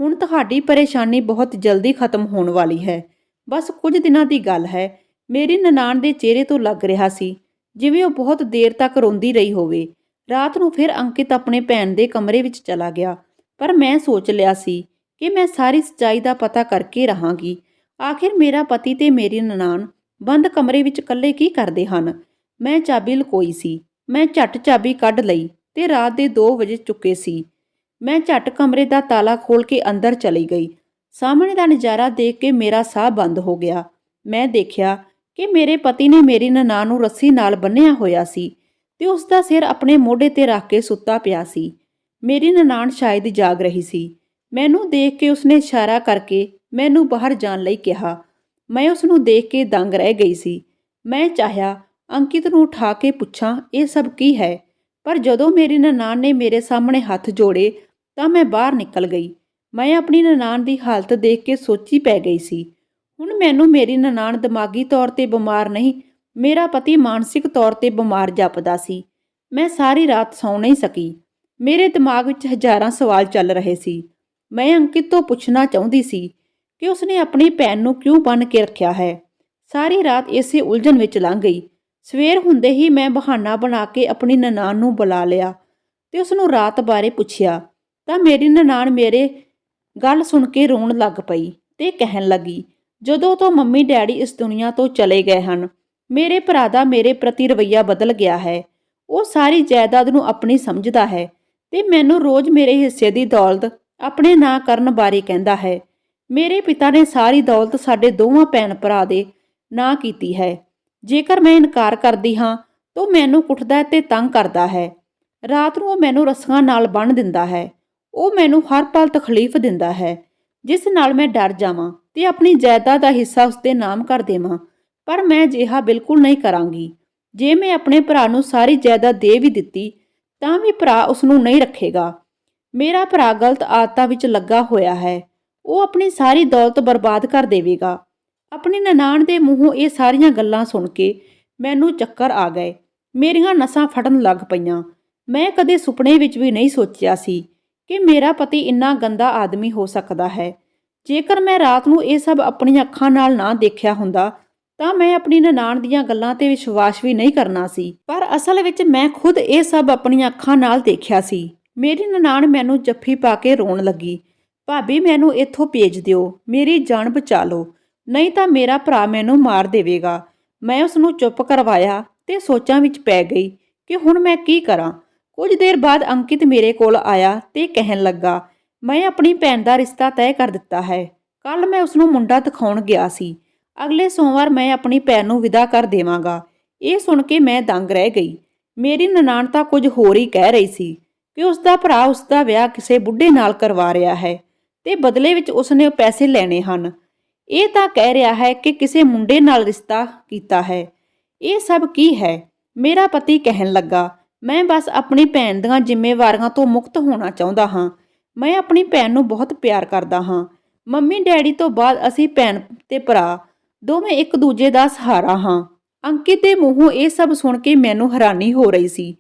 ਹੁਣ ਤੁਹਾਡੀ ਪਰੇਸ਼ਾਨੀ ਬਹੁਤ ਜਲਦੀ ਖਤਮ ਹੋਣ ਵਾਲੀ ਹੈ। ਬਸ ਕੁਝ ਦਿਨਾਂ ਦੀ ਗੱਲ ਹੈ। ਮੇਰੀ ਨਨਾਣ ਦੇ ਚਿਹਰੇ ਤੋਂ ਲੱਗ ਰਿਹਾ ਸੀ, ਜਿਵੇਂ ਉਹ ਬਹੁਤ ਦੇਰ ਤੱਕ ਰੋਂਦੀ ਰਹੀ ਹੋਵੇ। ਰਾਤ ਨੂੰ ਫਿਰ ਅੰਕਿਤ ਆਪਣੇ ਭੈਣ ਦੇ ਕਮਰੇ ਵਿੱਚ ਚਲਾ ਗਿਆ। ਪਰ ਮੈਂ ਸੋਚ ਲਿਆ ਸੀ ਕਿ ਮੈਂ ਸਾਰੀ ਸੱਚਾਈ ਦਾ ਪਤਾ ਕਰਕੇ ਰਹਾਂਗੀ। ਆਖਿਰ ਮੇਰਾ ਪਤੀ ਤੇ ਮੇਰੀ ਨਨਾਣ ਬੰਦ ਕਮਰੇ ਵਿੱਚ ਇਕੱਲੇ ਕੀ ਕਰਦੇ ਹਨ? ਮੈਂ ਚਾਬੀ ਲਕੋਈ ਸੀ। ਮੈਂ ਝੱਟ ਚਾਬੀ ਕੱਢ ਲਈ ਤੇ ਰਾਤ ਦੇ 2 ਵਜੇ ਚੁੱਕੇ ਸੀ। ਮੈਂ ਝੱਟ ਕਮਰੇ ਦਾ ਤਾਲਾ ਖੋਲ ਕੇ ਅੰਦਰ ਚਲੀ ਗਈ। ਸਾਹਮਣੇ ਦਾ ਨਜ਼ਾਰਾ ਦੇਖ ਕੇ ਮੇਰਾ ਸਾਹ ਬੰਦ ਹੋ ਗਿਆ। ਮੈਂ ਦੇਖਿਆ ਕਿ ਮੇਰੇ ਪਤੀ ਨੇ ਮੇਰੀ ਨਨਾਣ ਨੂੰ ਰੱਸੀ ਨਾਲ ਬੰਨਿਆ ਹੋਇਆ ਸੀ ਤੇ ਉਸ ਦਾ ਸਿਰ ਆਪਣੇ ਮੋਢੇ ਤੇ ਰੱਖ ਕੇ ਸੁੱਤਾ ਪਿਆ ਸੀ। ਮੇਰੀ ਨਨਾਣ ਸ਼ਾਇਦ ਜਾਗ ਰਹੀ ਸੀ। ਮੈਨੂੰ ਦੇਖ ਕੇ ਉਸਨੇ ਇਸ਼ਾਰਾ ਕਰਕੇ ਮੈਨੂੰ ਬਾਹਰ ਜਾਣ ਲਈ ਕਿਹਾ। ਮੈਂ ਉਸ ਨੂੰ ਦੇਖ ਕੇ ਦੰਗ ਰਹਿ ਗਈ ਸੀ। ਮੈਂ ਚਾਹਿਆ, ਅੰਕਿਤ ਨੂੰ ਉਠਾ ਕੇ ਪੁੱਛਾਂ, ਇਹ ਸਭ ਕੀ ਹੈ? ਪਰ ਜਦੋਂ ਮੇਰੀ ਨਨਾਣ ਨੇ ਮੇਰੇ ਸਾਹਮਣੇ ਹੱਥ ਜੋੜੇ, ਤਾਂ ਮੈਂ ਬਾਹਰ ਨਿਕਲ ਗਈ। ਮੈਂ ਆਪਣੀ ਨਨਾਣ ਦੀ ਹਾਲਤ ਦੇਖ ਕੇ ਸੋਚੀ ਪੈ ਗਈ ਸੀ। ਹੁਣ ਮੈਨੂੰ ਮੇਰੀ ਨਨਾਣ ਦਿਮਾਗੀ ਤੌਰ ਤੇ ਬਿਮਾਰ ਨਹੀਂ, ਮੇਰਾ ਪਤੀ ਮਾਨਸਿਕ ਤੌਰ ਤੇ ਬਿਮਾਰ ਜਾਪਦਾ ਸੀ। ਮੈਂ ਸਾਰੀ ਰਾਤ ਸੌਂ ਨਹੀਂ ਸਕੀ। ਮੇਰੇ ਦਿਮਾਗ ਵਿੱਚ ਹਜ਼ਾਰਾਂ ਸਵਾਲ ਚੱਲ ਰਹੇ ਸੀ। ਮੈਂ ਅੰਕਿਤ ਤੋਂ ਪੁੱਛਣਾ ਚਾਹੁੰਦੀ ਸੀ ਕਿ ਉਸਨੇ ਆਪਣੀ ਭੈਣ ਨੂੰ ਕਿਉਂ ਬੰਨ ਕੇ ਰੱਖਿਆ ਹੈ? ਸਾਰੀ ਰਾਤ ਇਸੇ ਉਲਝਣ ਵਿੱਚ ਲੰਘ ਗਈ। ਸਵੇਰ ਹੁੰਦੇ ਹੀ ਮੈਂ ਬਹਾਨਾ ਬਣਾ ਕੇ ਆਪਣੀ ਨਨਾਣ ਨੂੰ ਬੁਲਾ ਲਿਆ ਤੇ ਉਸ ਨੂੰ ਰਾਤ ਬਾਰੇ ਪੁੱਛਿਆ। ਤਾਂ ਮੇਰੀ ਨਨਾਣ ਮੇਰੇ ਗੱਲ ਸੁਣ ਕੇ ਰੋਣ ਲੱਗ ਪਈ ਤੇ ਕਹਿਣ ਲੱਗੀ, ਜਦੋਂ ਤੋਂ ਮੰਮੀ ਡੈਡੀ ਇਸ ਦੁਨੀਆ ਤੋਂ ਚਲੇ ਗਏ ਹਨ, ਮੇਰੇ ਭਰਾ ਦਾ ਮੇਰੇ ਪ੍ਰਤੀ ਰਵੱਈਆ ਬਦਲ ਗਿਆ ਹੈ। ਉਹ ਸਾਰੀ ਜਾਇਦਾਦ ਨੂੰ ਆਪਣੀ ਸਮਝਦਾ ਹੈ। ਤੇ ਮੈਨੂੰ ਰੋਜ਼ ਮੇਰੇ ਹਿੱਸੇ ਦੀ ਦੌਲਤ ਆਪਣੇ ਨਾਂ ਕਰਨ ਬਾਰੇ ਕਹਿੰਦਾ ਹੈ। ਮੇਰੇ ਪਿਤਾ ਨੇ ਸਾਰੀ ਦੌਲਤ ਸਾਡੇ ਦੋਵਾਂ ਭੈਣ ਭਰਾ ਦੇ ਨਾਂ ਕੀਤੀ ਹੈ। ਜੇਕਰ ਮੈਂ ਇਨਕਾਰ ਕਰਦੀ ਹਾਂ, ਤਾਂ ਉਹ ਮੈਨੂੰ ਕੁੱਟਦਾ ਤੇ ਤੰਗ ਕਰਦਾ ਹੈ। ਰਾਤ ਨੂੰ ਉਹ ਮੈਨੂੰ ਰੱਸੀਆਂ ਨਾਲ ਬੰਨ੍ਹ ਦਿੰਦਾ ਹੈ। ਉਹ ਮੈਨੂੰ ਹਰ ਪਲ ਤਕਲੀਫ ਦਿੰਦਾ ਹੈ, ਜਿਸ ਨਾਲ ਮੈਂ ਡਰ ਜਾਵਾਂ ਤੇ ਆਪਣੀ ਜਾਇਦਾਦ ਦਾ ਹਿੱਸਾ ਉਸਦੇ ਨਾਮ ਕਰ ਦੇਵਾਂ। ਪਰ ਮੈਂ ਅਜਿਹਾ ਬਿਲਕੁਲ ਨਹੀਂ ਕਰਾਂਗੀ। ਜੇ ਮੈਂ ਆਪਣੇ ਭਰਾ ਨੂੰ ਸਾਰੀ ਜਾਇਦਾਦ ਦੇ ਵੀ ਦਿੱਤੀ ਤਾਂ ਵੀ ਭਰਾ ਉਸ ਨੂੰ ਨਹੀਂ ਰੱਖੇਗਾ। ਮੇਰਾ ਭਰਾ ਗਲਤ ਆਦਤਾਂ ਵਿੱਚ ਲੱਗਾ ਹੋਇਆ ਹੈ। ਉਹ ਆਪਣੀ ਸਾਰੀ ਦੌਲਤ ਬਰਬਾਦ ਕਰ ਦੇਵੇਗਾ। ਆਪਣੀ ਨਨਾਣ ਦੇ ਮੂੰਹੋਂ ਇਹ ਸਾਰੀਆਂ ਗੱਲਾਂ ਸੁਣ ਕੇ ਮੈਨੂੰ ਚੱਕਰ ਆ ਗਏ। ਮੇਰੀਆਂ ਨਸਾਂ ਫਟਣ ਲੱਗ ਪਈਆਂ। ਮੈਂ ਕਦੇ ਸੁਪਨੇ ਵਿੱਚ ਵੀ ਨਹੀਂ ਸੋਚਿਆ ਸੀ ਕਿ ਮੇਰਾ ਪਤੀ ਇੰਨਾ ਗੰਦਾ ਆਦਮੀ ਹੋ ਸਕਦਾ ਹੈ। ਜੇਕਰ ਮੈਂ ਰਾਤ ਨੂੰ ਇਹ ਸਭ ਆਪਣੀਆਂ ਅੱਖਾਂ ਨਾਲ ਨਾ ਦੇਖਿਆ ਹੁੰਦਾ ਤਾਂ ਮੈਂ ਆਪਣੀ ਨਨਾਣ ਦੀਆਂ ਗੱਲਾਂ ਤੇ ਵਿਸ਼ਵਾਸ ਵੀ ਨਹੀਂ ਕਰਨਾ ਸੀ। ਪਰ ਅਸਲ ਵਿੱਚ ਮੈਂ ਖੁਦ ਇਹ ਸਭ ਆਪਣੀਆਂ ਅੱਖਾਂ ਨਾਲ ਦੇਖਿਆ ਸੀ। ਮੇਰੀ ਨਨਾਣ ਮੈਨੂੰ ਜੱਫੀ ਪਾ ਕੇ ਰੋਣ ਲੱਗੀ। ਭਾਬੀ, ਮੈਨੂੰ ਇੱਥੋਂ ਭੇਜ ਦਿਓ। ਮੇਰੀ ਜਾਨ ਬਚਾ ਲਓ। ਨਹੀਂ ਤਾਂ ਮੇਰਾ ਭਰਾ ਮੈਨੂੰ ਮਾਰ ਦੇਵੇਗਾ। ਮੈਂ ਉਸ ਨੂੰ ਚੁੱਪ ਕਰਵਾਇਆ ਤੇ ਸੋਚਾਂ ਵਿੱਚ ਪੈ ਗਈ ਕਿ ਹੁਣ ਮੈਂ ਕੀ ਕਰਾਂ। ਕੁਝ ਦੇਰ ਬਾਅਦ ਅੰਕਿਤ ਮੇਰੇ ਕੋਲ ਆਇਆ ਤੇ ਕਹਿਣ ਲੱਗਾ, ਮੈਂ ਆਪਣੀ ਭੈਣ ਦਾ ਰਿਸ਼ਤਾ ਤੈਅ ਕਰ ਦਿੱਤਾ ਹੈ। ਕੱਲ ਮੈਂ ਉਸ ਨੂੰ ਮੁੰਡਾ ਦਿਖਾਉਣ ਗਿਆ ਸੀ। ਅਗਲੇ ਸੋਮਵਾਰ ਮੈਂ ਆਪਣੀ ਭੈਣ ਨੂੰ ਵਿਦਾ ਕਰ ਦੇਵਾਂਗਾ। ਇਹ ਸੁਣ ਕੇ ਮੈਂ ਦੰਗ ਰਹਿ ਗਈ। ਮੇਰੀ ਨਨਾਣ ਤਾਂ ਕੁਝ ਹੋਰ ਹੀ ਕਹਿ ਰਹੀ ਸੀ ਕਿ ਉਸ ਦਾ ਭਰਾ ਉਸ ਦਾ ਵਿਆਹ ਕਿਸੇ ਬੁੱਢੇ ਨਾਲ ਕਰਵਾ ਰਿਹਾ ਹੈ ਤੇ ਬਦਲੇ ਵਿੱਚ ਉਸ ਨੇ ਪੈਸੇ ਲੈਣੇ ਹਨ। ਇਹ ਤਾਂ ਕਹਿ ਰਿਹਾ ਹੈ ਕਿ ਕਿਸੇ ਮੁੰਡੇ ਨਾਲ ਰਿਸ਼ਤਾ ਕੀਤਾ ਹੈ। ਇਹ ਸਭ ਕੀ ਹੈ? ਮੇਰਾ ਪਤੀ ਕਹਿਣ ਲੱਗਾ, ਮੈਂ ਬਸ ਆਪਣੀ ਭੈਣ ਦੀਆਂ ਜ਼ਿੰਮੇਵਾਰੀਆਂ ਤੋਂ ਮੁਕਤ ਹੋਣਾ ਚਾਹੁੰਦਾ ਹਾਂ। ਮੈਂ ਆਪਣੀ ਭੈਣ ਨੂੰ ਬਹੁਤ ਪਿਆਰ ਕਰਦਾ ਹਾਂ। ਮੰਮੀ ਡੈਡੀ ਤੋਂ ਬਾਅਦ ਅਸੀਂ ਭੈਣ ਤੇ ਭਰਾ ਦੋਵੇਂ ਇੱਕ ਦੂਜੇ ਦਾ ਸਹਾਰਾ ਹਾਂ। ਅੰਕਿਤ ਦੇ ਮੂੰਹੋਂ ਇਹ ਸਭ ਸੁਣ ਕੇ ਮੈਨੂੰ ਹੈਰਾਨੀ ਹੋ ਰਹੀ ਸੀ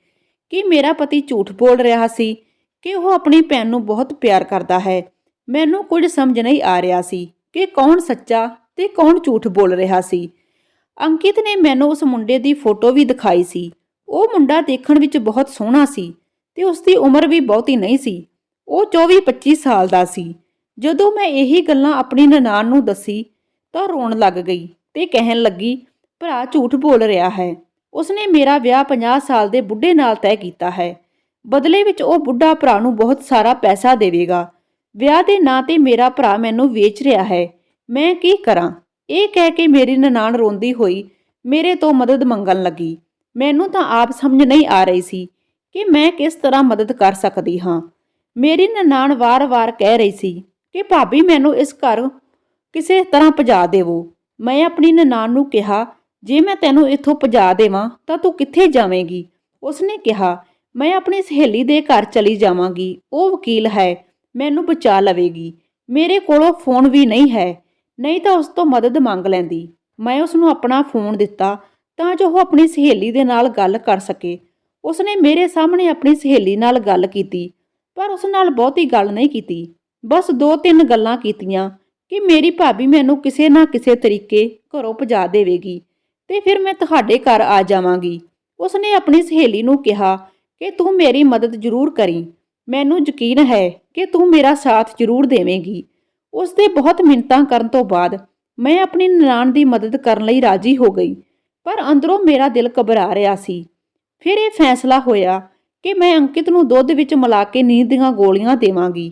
ਕਿ ਮੇਰਾ ਪਤੀ ਝੂਠ ਬੋਲ ਰਿਹਾ ਸੀ ਕਿ ਉਹ ਆਪਣੀ ਭੈਣ ਨੂੰ ਬਹੁਤ ਪਿਆਰ ਕਰਦਾ ਹੈ। ਮੈਨੂੰ ਕੁਝ ਸਮਝ ਨਹੀਂ ਆ ਰਿਹਾ ਸੀ ਕਿ ਕੌਣ ਸੱਚਾ ਤੇ ਕੌਣ ਝੂਠ ਬੋਲ ਰਿਹਾ ਸੀ। ਅੰਕਿਤ ਨੇ ਮੈਨੂੰ ਉਸ ਮੁੰਡੇ ਦੀ ਫੋਟੋ ਵੀ ਦਿਖਾਈ ਸੀ। ਉਹ ਮੁੰਡਾ ਦੇਖਣ ਵਿੱਚ ਬਹੁਤ ਸੋਹਣਾ ਸੀ ਤੇ ਉਸ ਦੀ ਉਮਰ ਵੀ ਬਹੁਤੀ ਨਹੀਂ ਸੀ। ਉਹ 24-25 ਸਾਲ ਦਾ ਸੀ। ਜਦੋਂ ਮੈਂ ਇਹੀ ਗੱਲਾਂ ਆਪਣੀ ਨਨਾਣ ਨੂੰ ਦੱਸੀ ਤਾਂ ਰੋਣ ਲੱਗ ਗਈ ਤੇ ਕਹਿਣ ਲੱਗੀ, ਭਰਾ ਝੂਠ ਬੋਲ ਰਿਹਾ ਹੈ। ਉਸਨੇ ਮੇਰਾ ਵਿਆਹ 50 ਸਾਲ ਦੇ ਬੁੱਢੇ ਨਾਲ ਤੈਅ ਕੀਤਾ ਹੈ। ਬਦਲੇ ਵਿੱਚ ਉਹ ਬੁੱਢਾ ਭਰਾ ਨੂੰ ਬਹੁਤ ਸਾਰਾ ਪੈਸਾ ਦੇਵੇਗਾ। ਵਿਆਹ ਦੇ ਨਾਂ ਤੇ ਮੇਰਾ ਭਰਾ ਮੈਨੂੰ ਵੇਚ ਰਿਹਾ ਹੈ। ਮੈਂ ਕੀ ਕਰਾਂ? ਇਹ ਕਹਿ ਕੇ ਮੇਰੀ ਨਨਾਣ ਰੋਂਦੀ ਹੋਈ ਮੇਰੇ ਤੋਂ ਮਦਦ ਮੰਗਣ ਲੱਗੀ। ਮੈਨੂੰ ਤਾਂ ਆਪ ਸਮਝ ਨਹੀਂ ਆ ਰਹੀ ਸੀ ਕਿ ਮੈਂ ਕਿਸ ਤਰ੍ਹਾਂ ਮਦਦ ਕਰ ਸਕਦੀ ਹਾਂ। ਮੇਰੀ ਨਨਾਣ ਵਾਰ-ਵਾਰ ਕਹਿ ਰਹੀ ਸੀ ਕਿ ਭਾਬੀ ਮੈਨੂੰ ਇਸ ਘਰ ਕਿਸੇ ਤਰ੍ਹਾਂ ਭਜਾ ਦੇਵੋ। ਮੈਂ ਆਪਣੀ ਨਨਾਣ ਨੂੰ ਕਿਹਾ, ਜੇ ਮੈਂ ਤੈਨੂੰ ਇੱਥੋਂ ਭਜਾ ਦੇਵਾਂ, ਤਾਂ ਤੂੰ ਕਿੱਥੇ ਜਾਵੇਂਗੀ? ਉਸਨੇ ਕਿਹਾ, ਮੈਂ ਆਪਣੀ ਸਹੇਲੀ ਦੇ ਘਰ ਚਲੀ ਜਾਵਾਂਗੀ। ਉਹ ਵਕੀਲ ਹੈ, ਮੈਨੂੰ ਬਚਾ ਲਵੇਗੀ। ਮੇਰੇ ਕੋਲੋਂ ਫੋਨ ਵੀ ਨਹੀਂ ਹੈ, ਨਹੀਂ ਤਾਂ ਉਸ ਤੋਂ ਮਦਦ ਮੰਗ ਲੈਂਦੀ। ਮੈਂ ਉਸ ਨੂੰ ਆਪਣਾ ਫੋਨ ਦਿੱਤਾ, ਤਾਂ ਜੋ ਉਹ ਆਪਣੀ ਸਹੇਲੀ ਦੇ ਨਾਲ ਗੱਲ ਕਰ ਸਕੇ। ਉਸਨੇ ਮੇਰੇ ਸਾਹਮਣੇ ਆਪਣੀ ਸਹੇਲੀ ਨਾਲ ਗੱਲ ਕੀਤੀ, ਪਰ ਉਸ ਨਾਲ ਬਹੁਤੀ ਗੱਲ ਨਹੀਂ ਕੀਤੀ। ਬਸ ਦੋ ਤਿੰਨ ਗੱਲਾਂ ਕੀਤੀਆਂ ਕਿ ਮੇਰੀ ਭਾਬੀ ਮੈਨੂੰ ਕਿਸੇ ਨਾ ਕਿਸੇ ਤਰੀਕੇ ਘਰੋਂ ਭਜਾ ਦੇਵੇਗੀ ਤੇ ਫਿਰ ਮੈਂ ਤੁਹਾਡੇ ਘਰ ਆ ਜਾਵਾਂਗੀ। ਉਸਨੇ ਆਪਣੀ ਸਹੇਲੀ ਨੂੰ ਕਿਹਾ ਕਿ ਤੂੰ ਮੇਰੀ ਮਦਦ ਜ਼ਰੂਰ ਕਰੀ। ਮੈਨੂੰ ਯਕੀਨ ਹੈ ਕਿ ਤੂੰ ਮੇਰਾ ਸਾਥ ਜ਼ਰੂਰ ਦੇਵੇਂਗੀ। ਉਸ ਦੇ ਬਹੁਤ ਮਿੰਨਤਾਂ ਕਰਨ ਤੋਂ ਬਾਅਦ ਮੈਂ ਆਪਣੀ ਨਨਾਣ ਦੀ ਮਦਦ ਕਰਨ ਲਈ ਰਾਜੀ ਹੋ ਗਈ, ਪਰ ਅੰਦਰੋਂ ਮੇਰਾ ਦਿਲ ਘਬਰਾ ਰਿਹਾ ਸੀ। ਫਿਰ ਇਹ ਫੈਸਲਾ ਹੋਇਆ ਕਿ ਮੈਂ ਅੰਕਿਤ ਨੂੰ ਦੁੱਧ ਵਿੱਚ ਮਿਲਾ ਕੇ ਨੀਂਦ ਦੀਆਂ ਗੋਲੀਆਂ ਦੇਵਾਂਗੀ।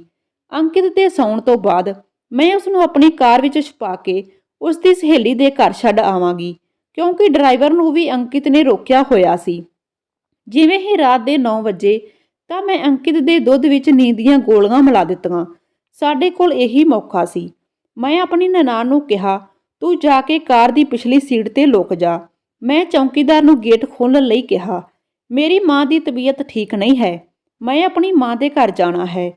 ਅੰਕਿਤ ਦੇ ਸੌਣ ਤੋਂ ਬਾਅਦ ਮੈਂ ਉਸ ਨੂੰ ਆਪਣੀ ਕਾਰ ਵਿੱਚ ਛੁਪਾ ਕੇ ਉਸ ਦੀ ਸਹੇਲੀ ਦੇ ਘਰ ਛੱਡ ਆਵਾਂਗੀ, ਕਿਉਂਕਿ ਡਰਾਈਵਰ ਨੂੰ ਵੀ ਅੰਕਿਤ ਨੇ ਰੋਕਿਆ ਹੋਇਆ ਸੀ। ਜਿਵੇਂ ਹੀ ਰਾਤ ਦੇ 9 ਵਜੇ ਤਾਂ ਮੈਂ ਅੰਕਿਤ ਦੇ ਦੁੱਧ ਵਿੱਚ ਨੀਂਦ ਦੀਆਂ ਗੋਲੀਆਂ ਮਿਲਾ ਦਿੱਤੀਆਂ। ਸਾਡੇ ਕੋਲ ਇਹੀ ਮੌਕਾ ਸੀ। ਮੈਂ ਆਪਣੀ ਨਨਾਣ ਨੂੰ ਕਿਹਾ, ਤੂੰ ਜਾ ਕੇ ਕਾਰ ਦੀ ਪਿਛਲੀ ਸੀਟ ਤੇ ਲੁਕ ਜਾ। ਮੈਂ ਚੌਕੀਦਾਰ ਨੂੰ ਗੇਟ ਖੋਲਣ ਲਈ ਕਿਹਾ, ਮੇਰੀ ਮਾਂ ਦੀ ਤਬੀਅਤ ਠੀਕ ਨਹੀਂ ਹੈ। ਮੈਂ ਆਪਣੀ ਮਾਂ ਦੇ ਘਰ ਜਾਣਾ ਹੈ।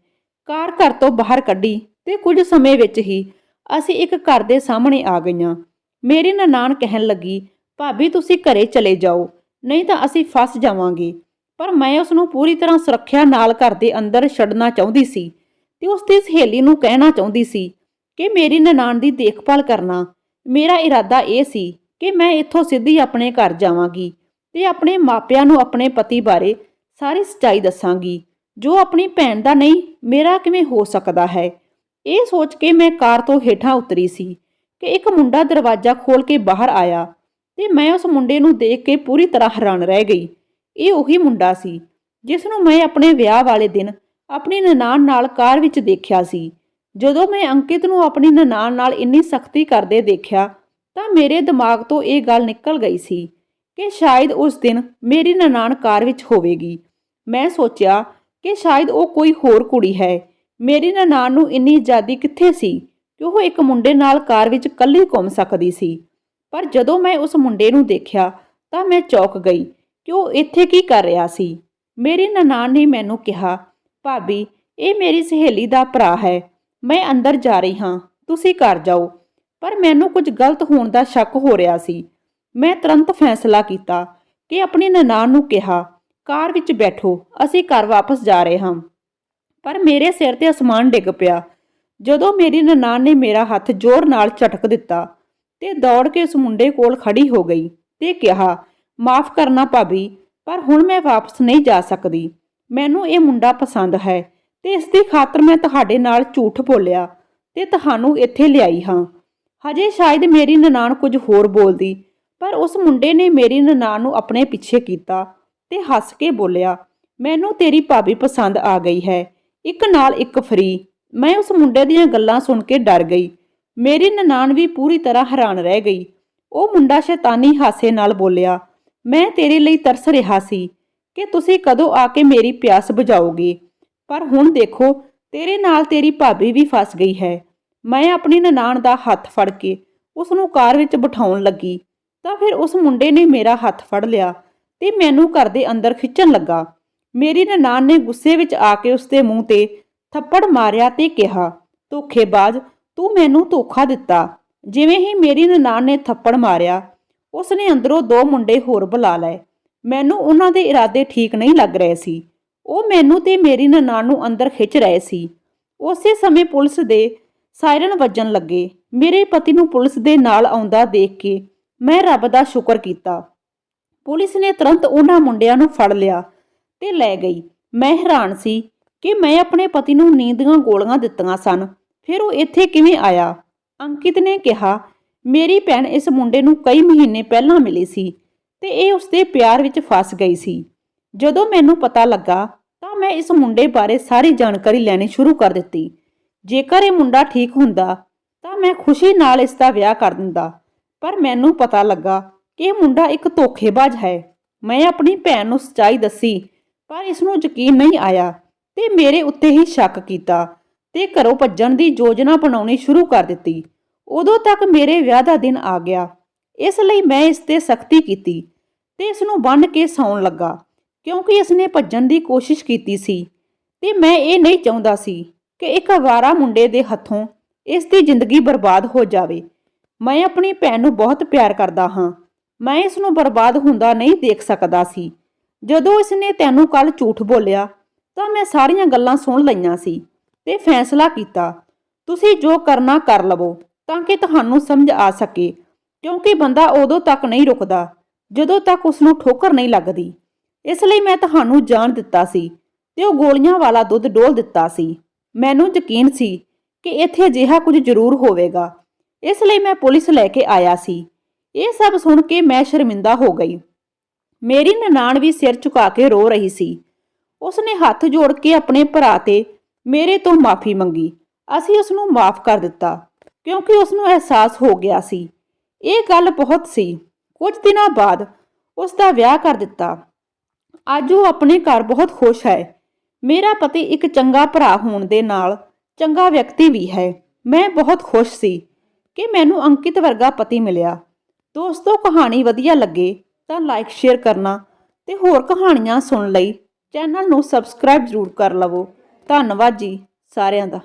ਕਾਰ ਘਰ ਤੋਂ ਬਾਹਰ ਕੱਢੀ। ਤੇ ਕੁਝ ਸਮੇਂ ਵਿੱਚ ਹੀ ਅਸੀਂ ਇੱਕ ਘਰ ਦੇ ਸਾਹਮਣੇ ਆ ਗਈਆਂ। ਮੇਰੀ ਨਨਾਣ ਕਹਿਣ ਲੱਗੀ, ਭਾਬੀ, ਤੁਸੀਂ ਘਰੇ ਚਲੇ ਜਾਓ, ਨਹੀਂ ਤਾਂ ਅਸੀਂ ਫਸ ਜਾਵਾਂਗੇ। ਪਰ ਮੈਂ ਉਸ ਨੂੰ ਪੂਰੀ ਤਰ੍ਹਾਂ ਸੁਰੱਖਿਆ ਨਾਲ ਘਰ ਦੇ ਅੰਦਰ ਛੱਡਣਾ ਚਾਹੁੰਦੀ ਸੀ ਤੇ ਉਸ ਦੀ ਸਹੇਲੀ ਨੂੰ ਕਹਿਣਾ ਚਾਹੁੰਦੀ ਸੀ ਕਿ ਮੇਰੀ ਨਨਾਣ ਦੀ ਦੇਖਭਾਲ ਕਰਨਾ। ਮੇਰਾ ਇਰਾਦਾ ਇਹ ਸੀ ਕਿ ਮੈਂ ਇੱਥੋਂ ਸਿੱਧੀ ਆਪਣੇ ਘਰ ਜਾਵਾਂਗੀ ਤੇ ਆਪਣੇ ਮਾਪਿਆਂ ਨੂੰ ਆਪਣੇ ਪਤੀ ਬਾਰੇ ਸਾਰੀ ਸੱਚਾਈ ਦੱਸਾਂਗੀ। ਜੋ ਆਪਣੀ ਭੈਣ ਦਾ ਨਹੀਂ, ਮੇਰਾ ਕਿਵੇਂ ਹੋ ਸਕਦਾ ਹੈ? ਇਹ ਸੋਚ ਕੇ ਮੈਂ ਕਾਰ ਤੋਂ ਹੇਠਾਂ ਉਤਰੀ ਸੀ ਕਿ ਇੱਕ ਮੁੰਡਾ ਦਰਵਾਜ਼ਾ ਖੋਲ ਕੇ ਬਾਹਰ ਆਇਆ ਤੇ ਮੈਂ ਉਸ ਮੁੰਡੇ ਨੂੰ ਦੇਖ ਕੇ ਪੂਰੀ ਤਰ੍ਹਾਂ ਹੈਰਾਨ ਰਹਿ ਗਈ। ਇਹ ਉਹੀ ਮੁੰਡਾ ਸੀ ਜਿਸ ਨੂੰ ਮੈਂ ਆਪਣੇ ਵਿਆਹ ਵਾਲੇ ਦਿਨ ਆਪਣੀ ਨਨਾਣ ਨਾਲ ਕਾਰ ਵਿੱਚ ਦੇਖਿਆ ਸੀ। ਜਦੋਂ ਮੈਂ ਅੰਕਿਤ ਨੂੰ ਆਪਣੀ ਨਨਾਣ ਨਾਲ ਇੰਨੀ ਸਖਤੀ ਕਰਦੇ ਦੇਖਿਆ ਤਾਂ ਮੇਰੇ ਦਿਮਾਗ ਤੋਂ ਇਹ ਗੱਲ ਨਿਕਲ ਗਈ ਸੀ ਕਿ ਸ਼ਾਇਦ ਉਸ ਦਿਨ ਮੇਰੀ ਨਨਾਣ ਕਾਰ ਵਿੱਚ ਹੋਵੇਗੀ। ਮੈਂ ਸੋਚਿਆ ਕਿ ਸ਼ਾਇਦ ਉਹ ਕੋਈ ਹੋਰ ਕੁੜੀ ਹੈ ਮੇਰੀ ਨਨਾਣ ਨੂੰ ਇੰਨੀ ਆਜ਼ਾਦੀ ਕਿੱਥੇ ਸੀ ਕਿ ਉਹ ਇੱਕ ਮੁੰਡੇ ਨਾਲ ਕਾਰ ਵਿੱਚ ਇਕੱਲੀ ਘੁੰਮ ਸਕਦੀ ਸੀ? ਪਰ ਜਦੋਂ ਮੈਂ ਉਸ ਮੁੰਡੇ ਨੂੰ ਦੇਖਿਆ ਤਾਂ ਮੈਂ ਚੌਕ ਗਈ ਕਿ ਉਹ ਇੱਥੇ ਕੀ ਕਰ ਰਿਹਾ ਸੀ। ਮੇਰੀ ਨਨਾਣ ਨੇ ਮੈਨੂੰ ਕਿਹਾ, ਭਾਬੀ, ਇਹ ਮੇਰੀ ਸਹੇਲੀ ਦਾ ਭਰਾ ਹੈ। ਮੈਂ ਅੰਦਰ ਜਾ ਰਹੀ ਹਾਂ। ਤੁਸੀਂ ਘਰ ਜਾਓ। ਪਰ ਮੈਨੂੰ ਕੁਝ ਗਲਤ ਹੋਣ ਦਾ ਸ਼ੱਕ ਹੋ ਰਿਹਾ ਸੀ। ਮੈਂ ਤੁਰੰਤ ਫੈਸਲਾ ਕੀਤਾ ਕਿ ਆਪਣੀ ਨਨਾਣ ਨੂੰ ਕਿਹਾ, ਕਾਰ ਵਿੱਚ ਬੈਠੋ। ਅਸੀਂ ਘਰ ਵਾਪਸ ਜਾ ਰਹੇ ਹਾਂ। ਪਰ ਮੇਰੇ ਸਿਰ ਤੇ ਅਸਮਾਨ ਡਿੱਗ ਪਿਆ। ਜਦੋਂ ਮੇਰੀ ਨਨਾਣ ਨੇ ਮੇਰਾ ਹੱਥ ਜ਼ੋਰ ਨਾਲ ਝਟਕ ਦਿੱਤਾ ਤੇ ਦੌੜ ਕੇ ਉਸ ਮੁੰਡੇ ਕੋਲ ਖੜੀ ਹੋ ਗਈ ਤੇ ਕਿਹਾ, ਮਾਫ ਕਰਨਾ ਭਾਬੀ, ਪਰ ਹੁਣ ਮੈਂ ਵਾਪਸ ਨਹੀਂ ਜਾ ਸਕਦੀ। ਮੈਨੂੰ ਇਹ ਮੁੰਡਾ ਪਸੰਦ ਹੈ ਤੇ ਇਸ ਦੀ ਖਾਤਰ ਮੈਂ ਤੁਹਾਡੇ ਨਾਲ ਝੂਠ ਬੋਲਿਆ ਤੇ ਤੁਹਾਨੂੰ ਇੱਥੇ ਲਿਆਈ ਹਾਂ। ਹਜੇ ਸ਼ਾਇਦ ਮੇਰੀ ਨਨਾਣ ਕੁਝ ਹੋਰ ਬੋਲਦੀ, ਪਰ ਉਸ ਮੁੰਡੇ ਨੇ ਮੇਰੀ ਨਨਾਣ ਨੂੰ ਆਪਣੇ ਪਿੱਛੇ ਕੀਤਾ ਤੇ ਹੱਸ ਕੇ ਬੋਲਿਆ, ਮੈਨੂੰ ਤੇਰੀ ਭਾਬੀ ਪਸੰਦ ਆ ਗਈ ਹੈ। ਇੱਕ ਨਾਲ ਇੱਕ ਫਰੀ। ਮੈਂ ਉਸ ਮੁੰਡੇ ਦੀਆਂ ਗੱਲਾਂ ਸੁਣ ਕੇ ਡਰ ਗਈ। ਮੇਰੀ ਨਨਾਣ ਵੀ ਪੂਰੀ ਤਰ੍ਹਾਂ ਹੈਰਾਨ ਰਹਿ ਗਈ। ਉਹ ਮੁੰਡਾ ਸ਼ੈਤਾਨੀ ਹਾਸੇ ਨਾਲ ਬੋਲਿਆ, ਮੈਂ ਤੇਰੇ ਲਈ ਤਰਸ ਰਿਹਾ ਸੀ। ਕਿ ਤੁਸੀਂ ਕਦੋਂ ਆ ਕੇ ਮੇਰੀ ਪਿਆਸ ਬੁਝਾਓਗੇ? ਪਰ ਹੁਣ ਦੇਖੋ, ਤੇਰੇ ਨਾਲ ਤੇਰੀ ਭਾਬੀ ਵੀ ਫਸ ਗਈ ਹੈ। ਮੈਂ ਆਪਣੀ ਨਨਾਣ ਦਾ ਹੱਥ ਫੜ ਕੇ ਉਸ ਨੂੰ ਕਾਰ ਵਿੱਚ ਬਿਠਾਉਣ ਲੱਗੀ। ਤਾਂ ਫਿਰ ਉਸ ਮੁੰਡੇ ਨੇ ਮੇਰਾ ਹੱਥ ਫੜ ਲਿਆ ਤੇ ਮੈਨੂੰ ਘਰ ਦੇ ਅੰਦਰ ਖਿੱਚਣ ਲੱਗਾ। ਮੇਰੀ ਨਨਾਣ ਨੇ ਗੁੱਸੇ ਵਿੱਚ ਆ ਕੇ ਉਸਦੇ ਮੂੰਹ ਤੇ ਥੱਪੜ ਮਾਰਿਆ ਤੇ ਕਿਹਾ, ਧੋਖੇਬਾਜ਼, ਤੂੰ ਮੈਨੂੰ ਧੋਖਾ ਦਿੱਤਾ। ਜਿਵੇਂ ਹੀ ਮੇਰੀ ਨਨਾਣ ਨੇ ਥੱਪੜ ਮਾਰਿਆ ਉਸ ਨੇ ਅੰਦਰੋਂ ਦੋ ਮੁੰਡੇ ਹੋਰ ਬੁਲਾ ਲਏ। ਮੈਨੂੰ ਉਹਨਾਂ ਦੇ ਇਰਾਦੇ ਠੀਕ ਨਹੀਂ ਲੱਗ ਰਹੇ ਸੀ। ਉਹ ਮੈਨੂੰ ਤੇ ਮੇਰੀ ਨਨਾਣ ਨੂੰ ਅੰਦਰ ਖਿੱਚ ਰਹੇ ਸੀ। ਉਸੇ ਸਮੇਂ ਪੁਲਿਸ ਦੇ ਸਾਇਰਨ ਵੱਜਣ ਲੱਗੇ। ਮੇਰੇ ਪਤੀ ਨੂੰ ਪੁਲਿਸ ਦੇ ਨਾਲ ਆਉਂਦਾ ਦੇਖ ਕੇ ਮੈਂ ਰੱਬ ਦਾ ਸ਼ੁਕਰ ਕੀਤਾ। ਪੁਲਿਸ ਨੇ ਤੁਰੰਤ ਉਹਨਾਂ ਮੁੰਡਿਆਂ ਨੂੰ ਫੜ ਲਿਆ। ਤੇ ਲੈ ਗਈ। ਮੈਂ ਹੈਰਾਨ ਸੀ ਕਿ ਮੈਂ ਆਪਣੇ ਪਤੀ ਨੂੰ ਨੀਂਦ ਗੋਲੀਆਂ ਦਿੱਤੀਆਂ ਸਨ। ਫਿਰ ਉਹ ਇੱਥੇ ਕਿਵੇਂ ਆਇਆ? ਅੰਕਿਤ ਨੇ ਕਿਹਾ, ਮੇਰੀ ਭੈਣ ਇਸ ਮੁੰਡੇ ਨੂੰ ਕਈ ਮਹੀਨੇ ਪਹਿਲਾਂ ਮਿਲੀ ਸੀ ਤੇ ਇਹ ਉਸਦੇ ਪਿਆਰ ਵਿੱਚ ਫਸ ਗਈ ਸੀ। ਜਦੋਂ ਮੈਨੂੰ ਪਤਾ ਲੱਗਾ ਤਾਂ ਮੈਂ ਇਸ ਮੁੰਡੇ ਬਾਰੇ ਸਾਰੀ ਜਾਣਕਾਰੀ ਲੈਣੀ ਸ਼ੁਰੂ ਕਰ ਦਿੱਤੀ। ਜੇਕਰ ਇਹ ਮੁੰਡਾ ਠੀਕ ਹੁੰਦਾ ਤਾਂ ਮੈਂ ਖੁਸ਼ੀ ਨਾਲ ਇਸ ਦਾ ਵਿਆਹ ਕਰ ਦਿੰਦਾ। ਪਰ ਮੈਨੂੰ ਪਤਾ ਲੱਗਾ ਕਿ ਇਹ ਮੁੰਡਾ ਇੱਕ ਧੋਖੇਬਾਜ਼ ਹੈ। ਮੈਂ ਆਪਣੀ ਭੈਣ ਨੂੰ ਸੱਚਾਈ ਦੱਸੀ ਪਰ ਇਸ ਨੂੰ ਯਕੀਨ ਨਹੀਂ ਆਇਆ ਤੇ ਮੇਰੇ ਉੱਤੇ ਹੀ ਸ਼ੱਕ ਕੀਤਾ ਤੇ ਘਰੋਂ ਭੱਜਣ ਦੀ ਯੋਜਨਾ ਬਣਾਉਣੀ ਸ਼ੁਰੂ ਕਰ ਦਿੱਤੀ। ਉਦੋਂ ਤੱਕ ਮੇਰੇ ਵਿਆਹ ਦਾ ਦਿਨ ਆ ਗਿਆ। ਇਸ ਲਈ ਮੈਂ ਇਸ ਤੇ ਸਖਤੀ ਕੀਤੀ ਤੇ ਇਸ ਨੂੰ ਬੰਨ੍ਹ ਕੇ ਸੌਣ ਲੱਗਾ, ਕਿਉਂਕਿ ਇਸ ਨੇ ਭੱਜਣ ਦੀ ਕੋਸ਼ਿਸ਼ ਕੀਤੀ ਸੀ ਤੇ ਮੈਂ ਇਹ ਨਹੀਂ ਚਾਹੁੰਦਾ ਸੀ ਕਿ ਇੱਕ ਅਵਾਰਾ ਮੁੰਡੇ ਦੇ ਹੱਥੋਂ ਇਸ ਦੀ ਜ਼ਿੰਦਗੀ ਬਰਬਾਦ ਹੋ ਜਾਵੇ। ਮੈਂ ਆਪਣੀ ਭੈਣ ਨੂੰ ਬਹੁਤ ਪਿਆਰ ਕਰਦਾ ਹਾਂ। ਮੈਂ ਇਸ ਨੂੰ ਬਰਬਾਦ ਹੁੰਦਾ ਨਹੀਂ ਦੇਖ ਸਕਦਾ ਸੀ। ਜਦੋਂ ਇਸਨੇ ਤੈਨੂੰ ਕੱਲ ਝੂਠ ਬੋਲਿਆ, ਤਾਂ ਮੈਂ ਸਾਰੀਆਂ ਗੱਲਾਂ ਸੁਣ ਲਈਆਂ ਸੀ ਤੇ ਫੈਸਲਾ ਕੀਤਾ, ਤੁਸੀਂ ਜੋ ਕਰਨਾ ਕਰ ਲਵੋ, ਤਾਂ ਕਿ ਤੁਹਾਨੂੰ ਸਮਝ ਆ ਸਕੇ, ਕਿਉਂਕਿ ਬੰਦਾ ਉਦੋਂ ਤੱਕ ਨਹੀਂ ਰੁਕਦਾ, ਜਦੋਂ ਤੱਕ ਉਸ ਨੂੰ ਠੋਕਰ ਨਹੀਂ ਲੱਗਦੀ। ਇਸ ਲਈ ਮੈਂ ਤੁਹਾਨੂੰ ਜਾਣ ਦਿੱਤਾ ਸੀ ਤੇ ਉਹ ਗੋਲੀਆਂ ਵਾਲਾ ਦੁੱਧ ਡੋਲ ਦਿੱਤਾ ਸੀ। ਮੈਨੂੰ ਯਕੀਨ ਸੀ ਕਿ ਇੱਥੇ ਅਜਿਹਾ ਕੁਝ ਜ਼ਰੂਰ ਹੋਵੇਗਾ। ਇਸ ਲਈ ਮੈਂ ਪੁਲਿਸ ਲੈ ਕੇ ਆਇਆ ਸੀ। ਇਹ ਸਭ ਸੁਣ ਕੇ ਮੈਂ ਸ਼ਰਮਿੰਦਾ ਹੋ ਗਈ। ਮੇਰੀ ਨਨਾਣ ਵੀ ਸਿਰ ਝੁਕਾ ਕੇ ਰੋ ਰਹੀ ਸੀ। ਉਸ ਨੇ ਹੱਥ ਜੋੜ ਕੇ ਆਪਣੇ ਭਰਾ ਤੇ ਮੇਰੇ ਤੋਂ ਮਾਫੀ ਮੰਗੀ। ਅਸੀਂ ਉਸ ਨੂੰ ਮਾਫ ਕਰ ਦਿੱਤਾ, ਕਿਉਂਕਿ ਉਸ ਨੂੰ ਅਹਿਸਾਸ ਹੋ ਗਿਆ ਸੀ। ਇਹ ਗੱਲ ਬਹੁਤ ਸੀ। ਕੁਝ ਦਿਨਾਂ ਬਾਅਦ ਉਸ ਦਾ ਵਿਆਹ ਕਰ ਦਿੱਤਾ। ਅੱਜ ਉਹ ਆਪਣੇ ਘਰ ਬਹੁਤ ਖੁਸ਼ ਹੈ। ਮੇਰਾ ਪਤੀ ਇੱਕ ਚੰਗਾ ਭਰਾ ਹੋਣ ਦੇ ਨਾਲ ਚੰਗਾ ਵਿਅਕਤੀ ਵੀ ਹੈ। ਮੈਂ ਬਹੁਤ ਖੁਸ਼ ਸੀ ਕਿ ਮੈਨੂੰ ਅੰਕਿਤ ਵਰਗਾ ਪਤੀ ਮਿਲਿਆ। ਦੋਸਤੋ, ਕਹਾਣੀ ਵਧੀਆ ਲੱਗੇ ਤਾਂ ਲਾਈਕ ਸ਼ੇਅਰ ਕਰਨਾ ਤੇ ਹੋਰ ਕਹਾਣੀਆਂ ਸੁਣਨ ਲਈ ਚੈਨਲ ਨੂੰ ਸਬਸਕ੍ਰਾਈਬ ਜ਼ਰੂਰ ਕਰ ਲਵੋ। ਧੰਨਵਾਦ ਜੀ ਸਾਰਿਆਂ ਦਾ।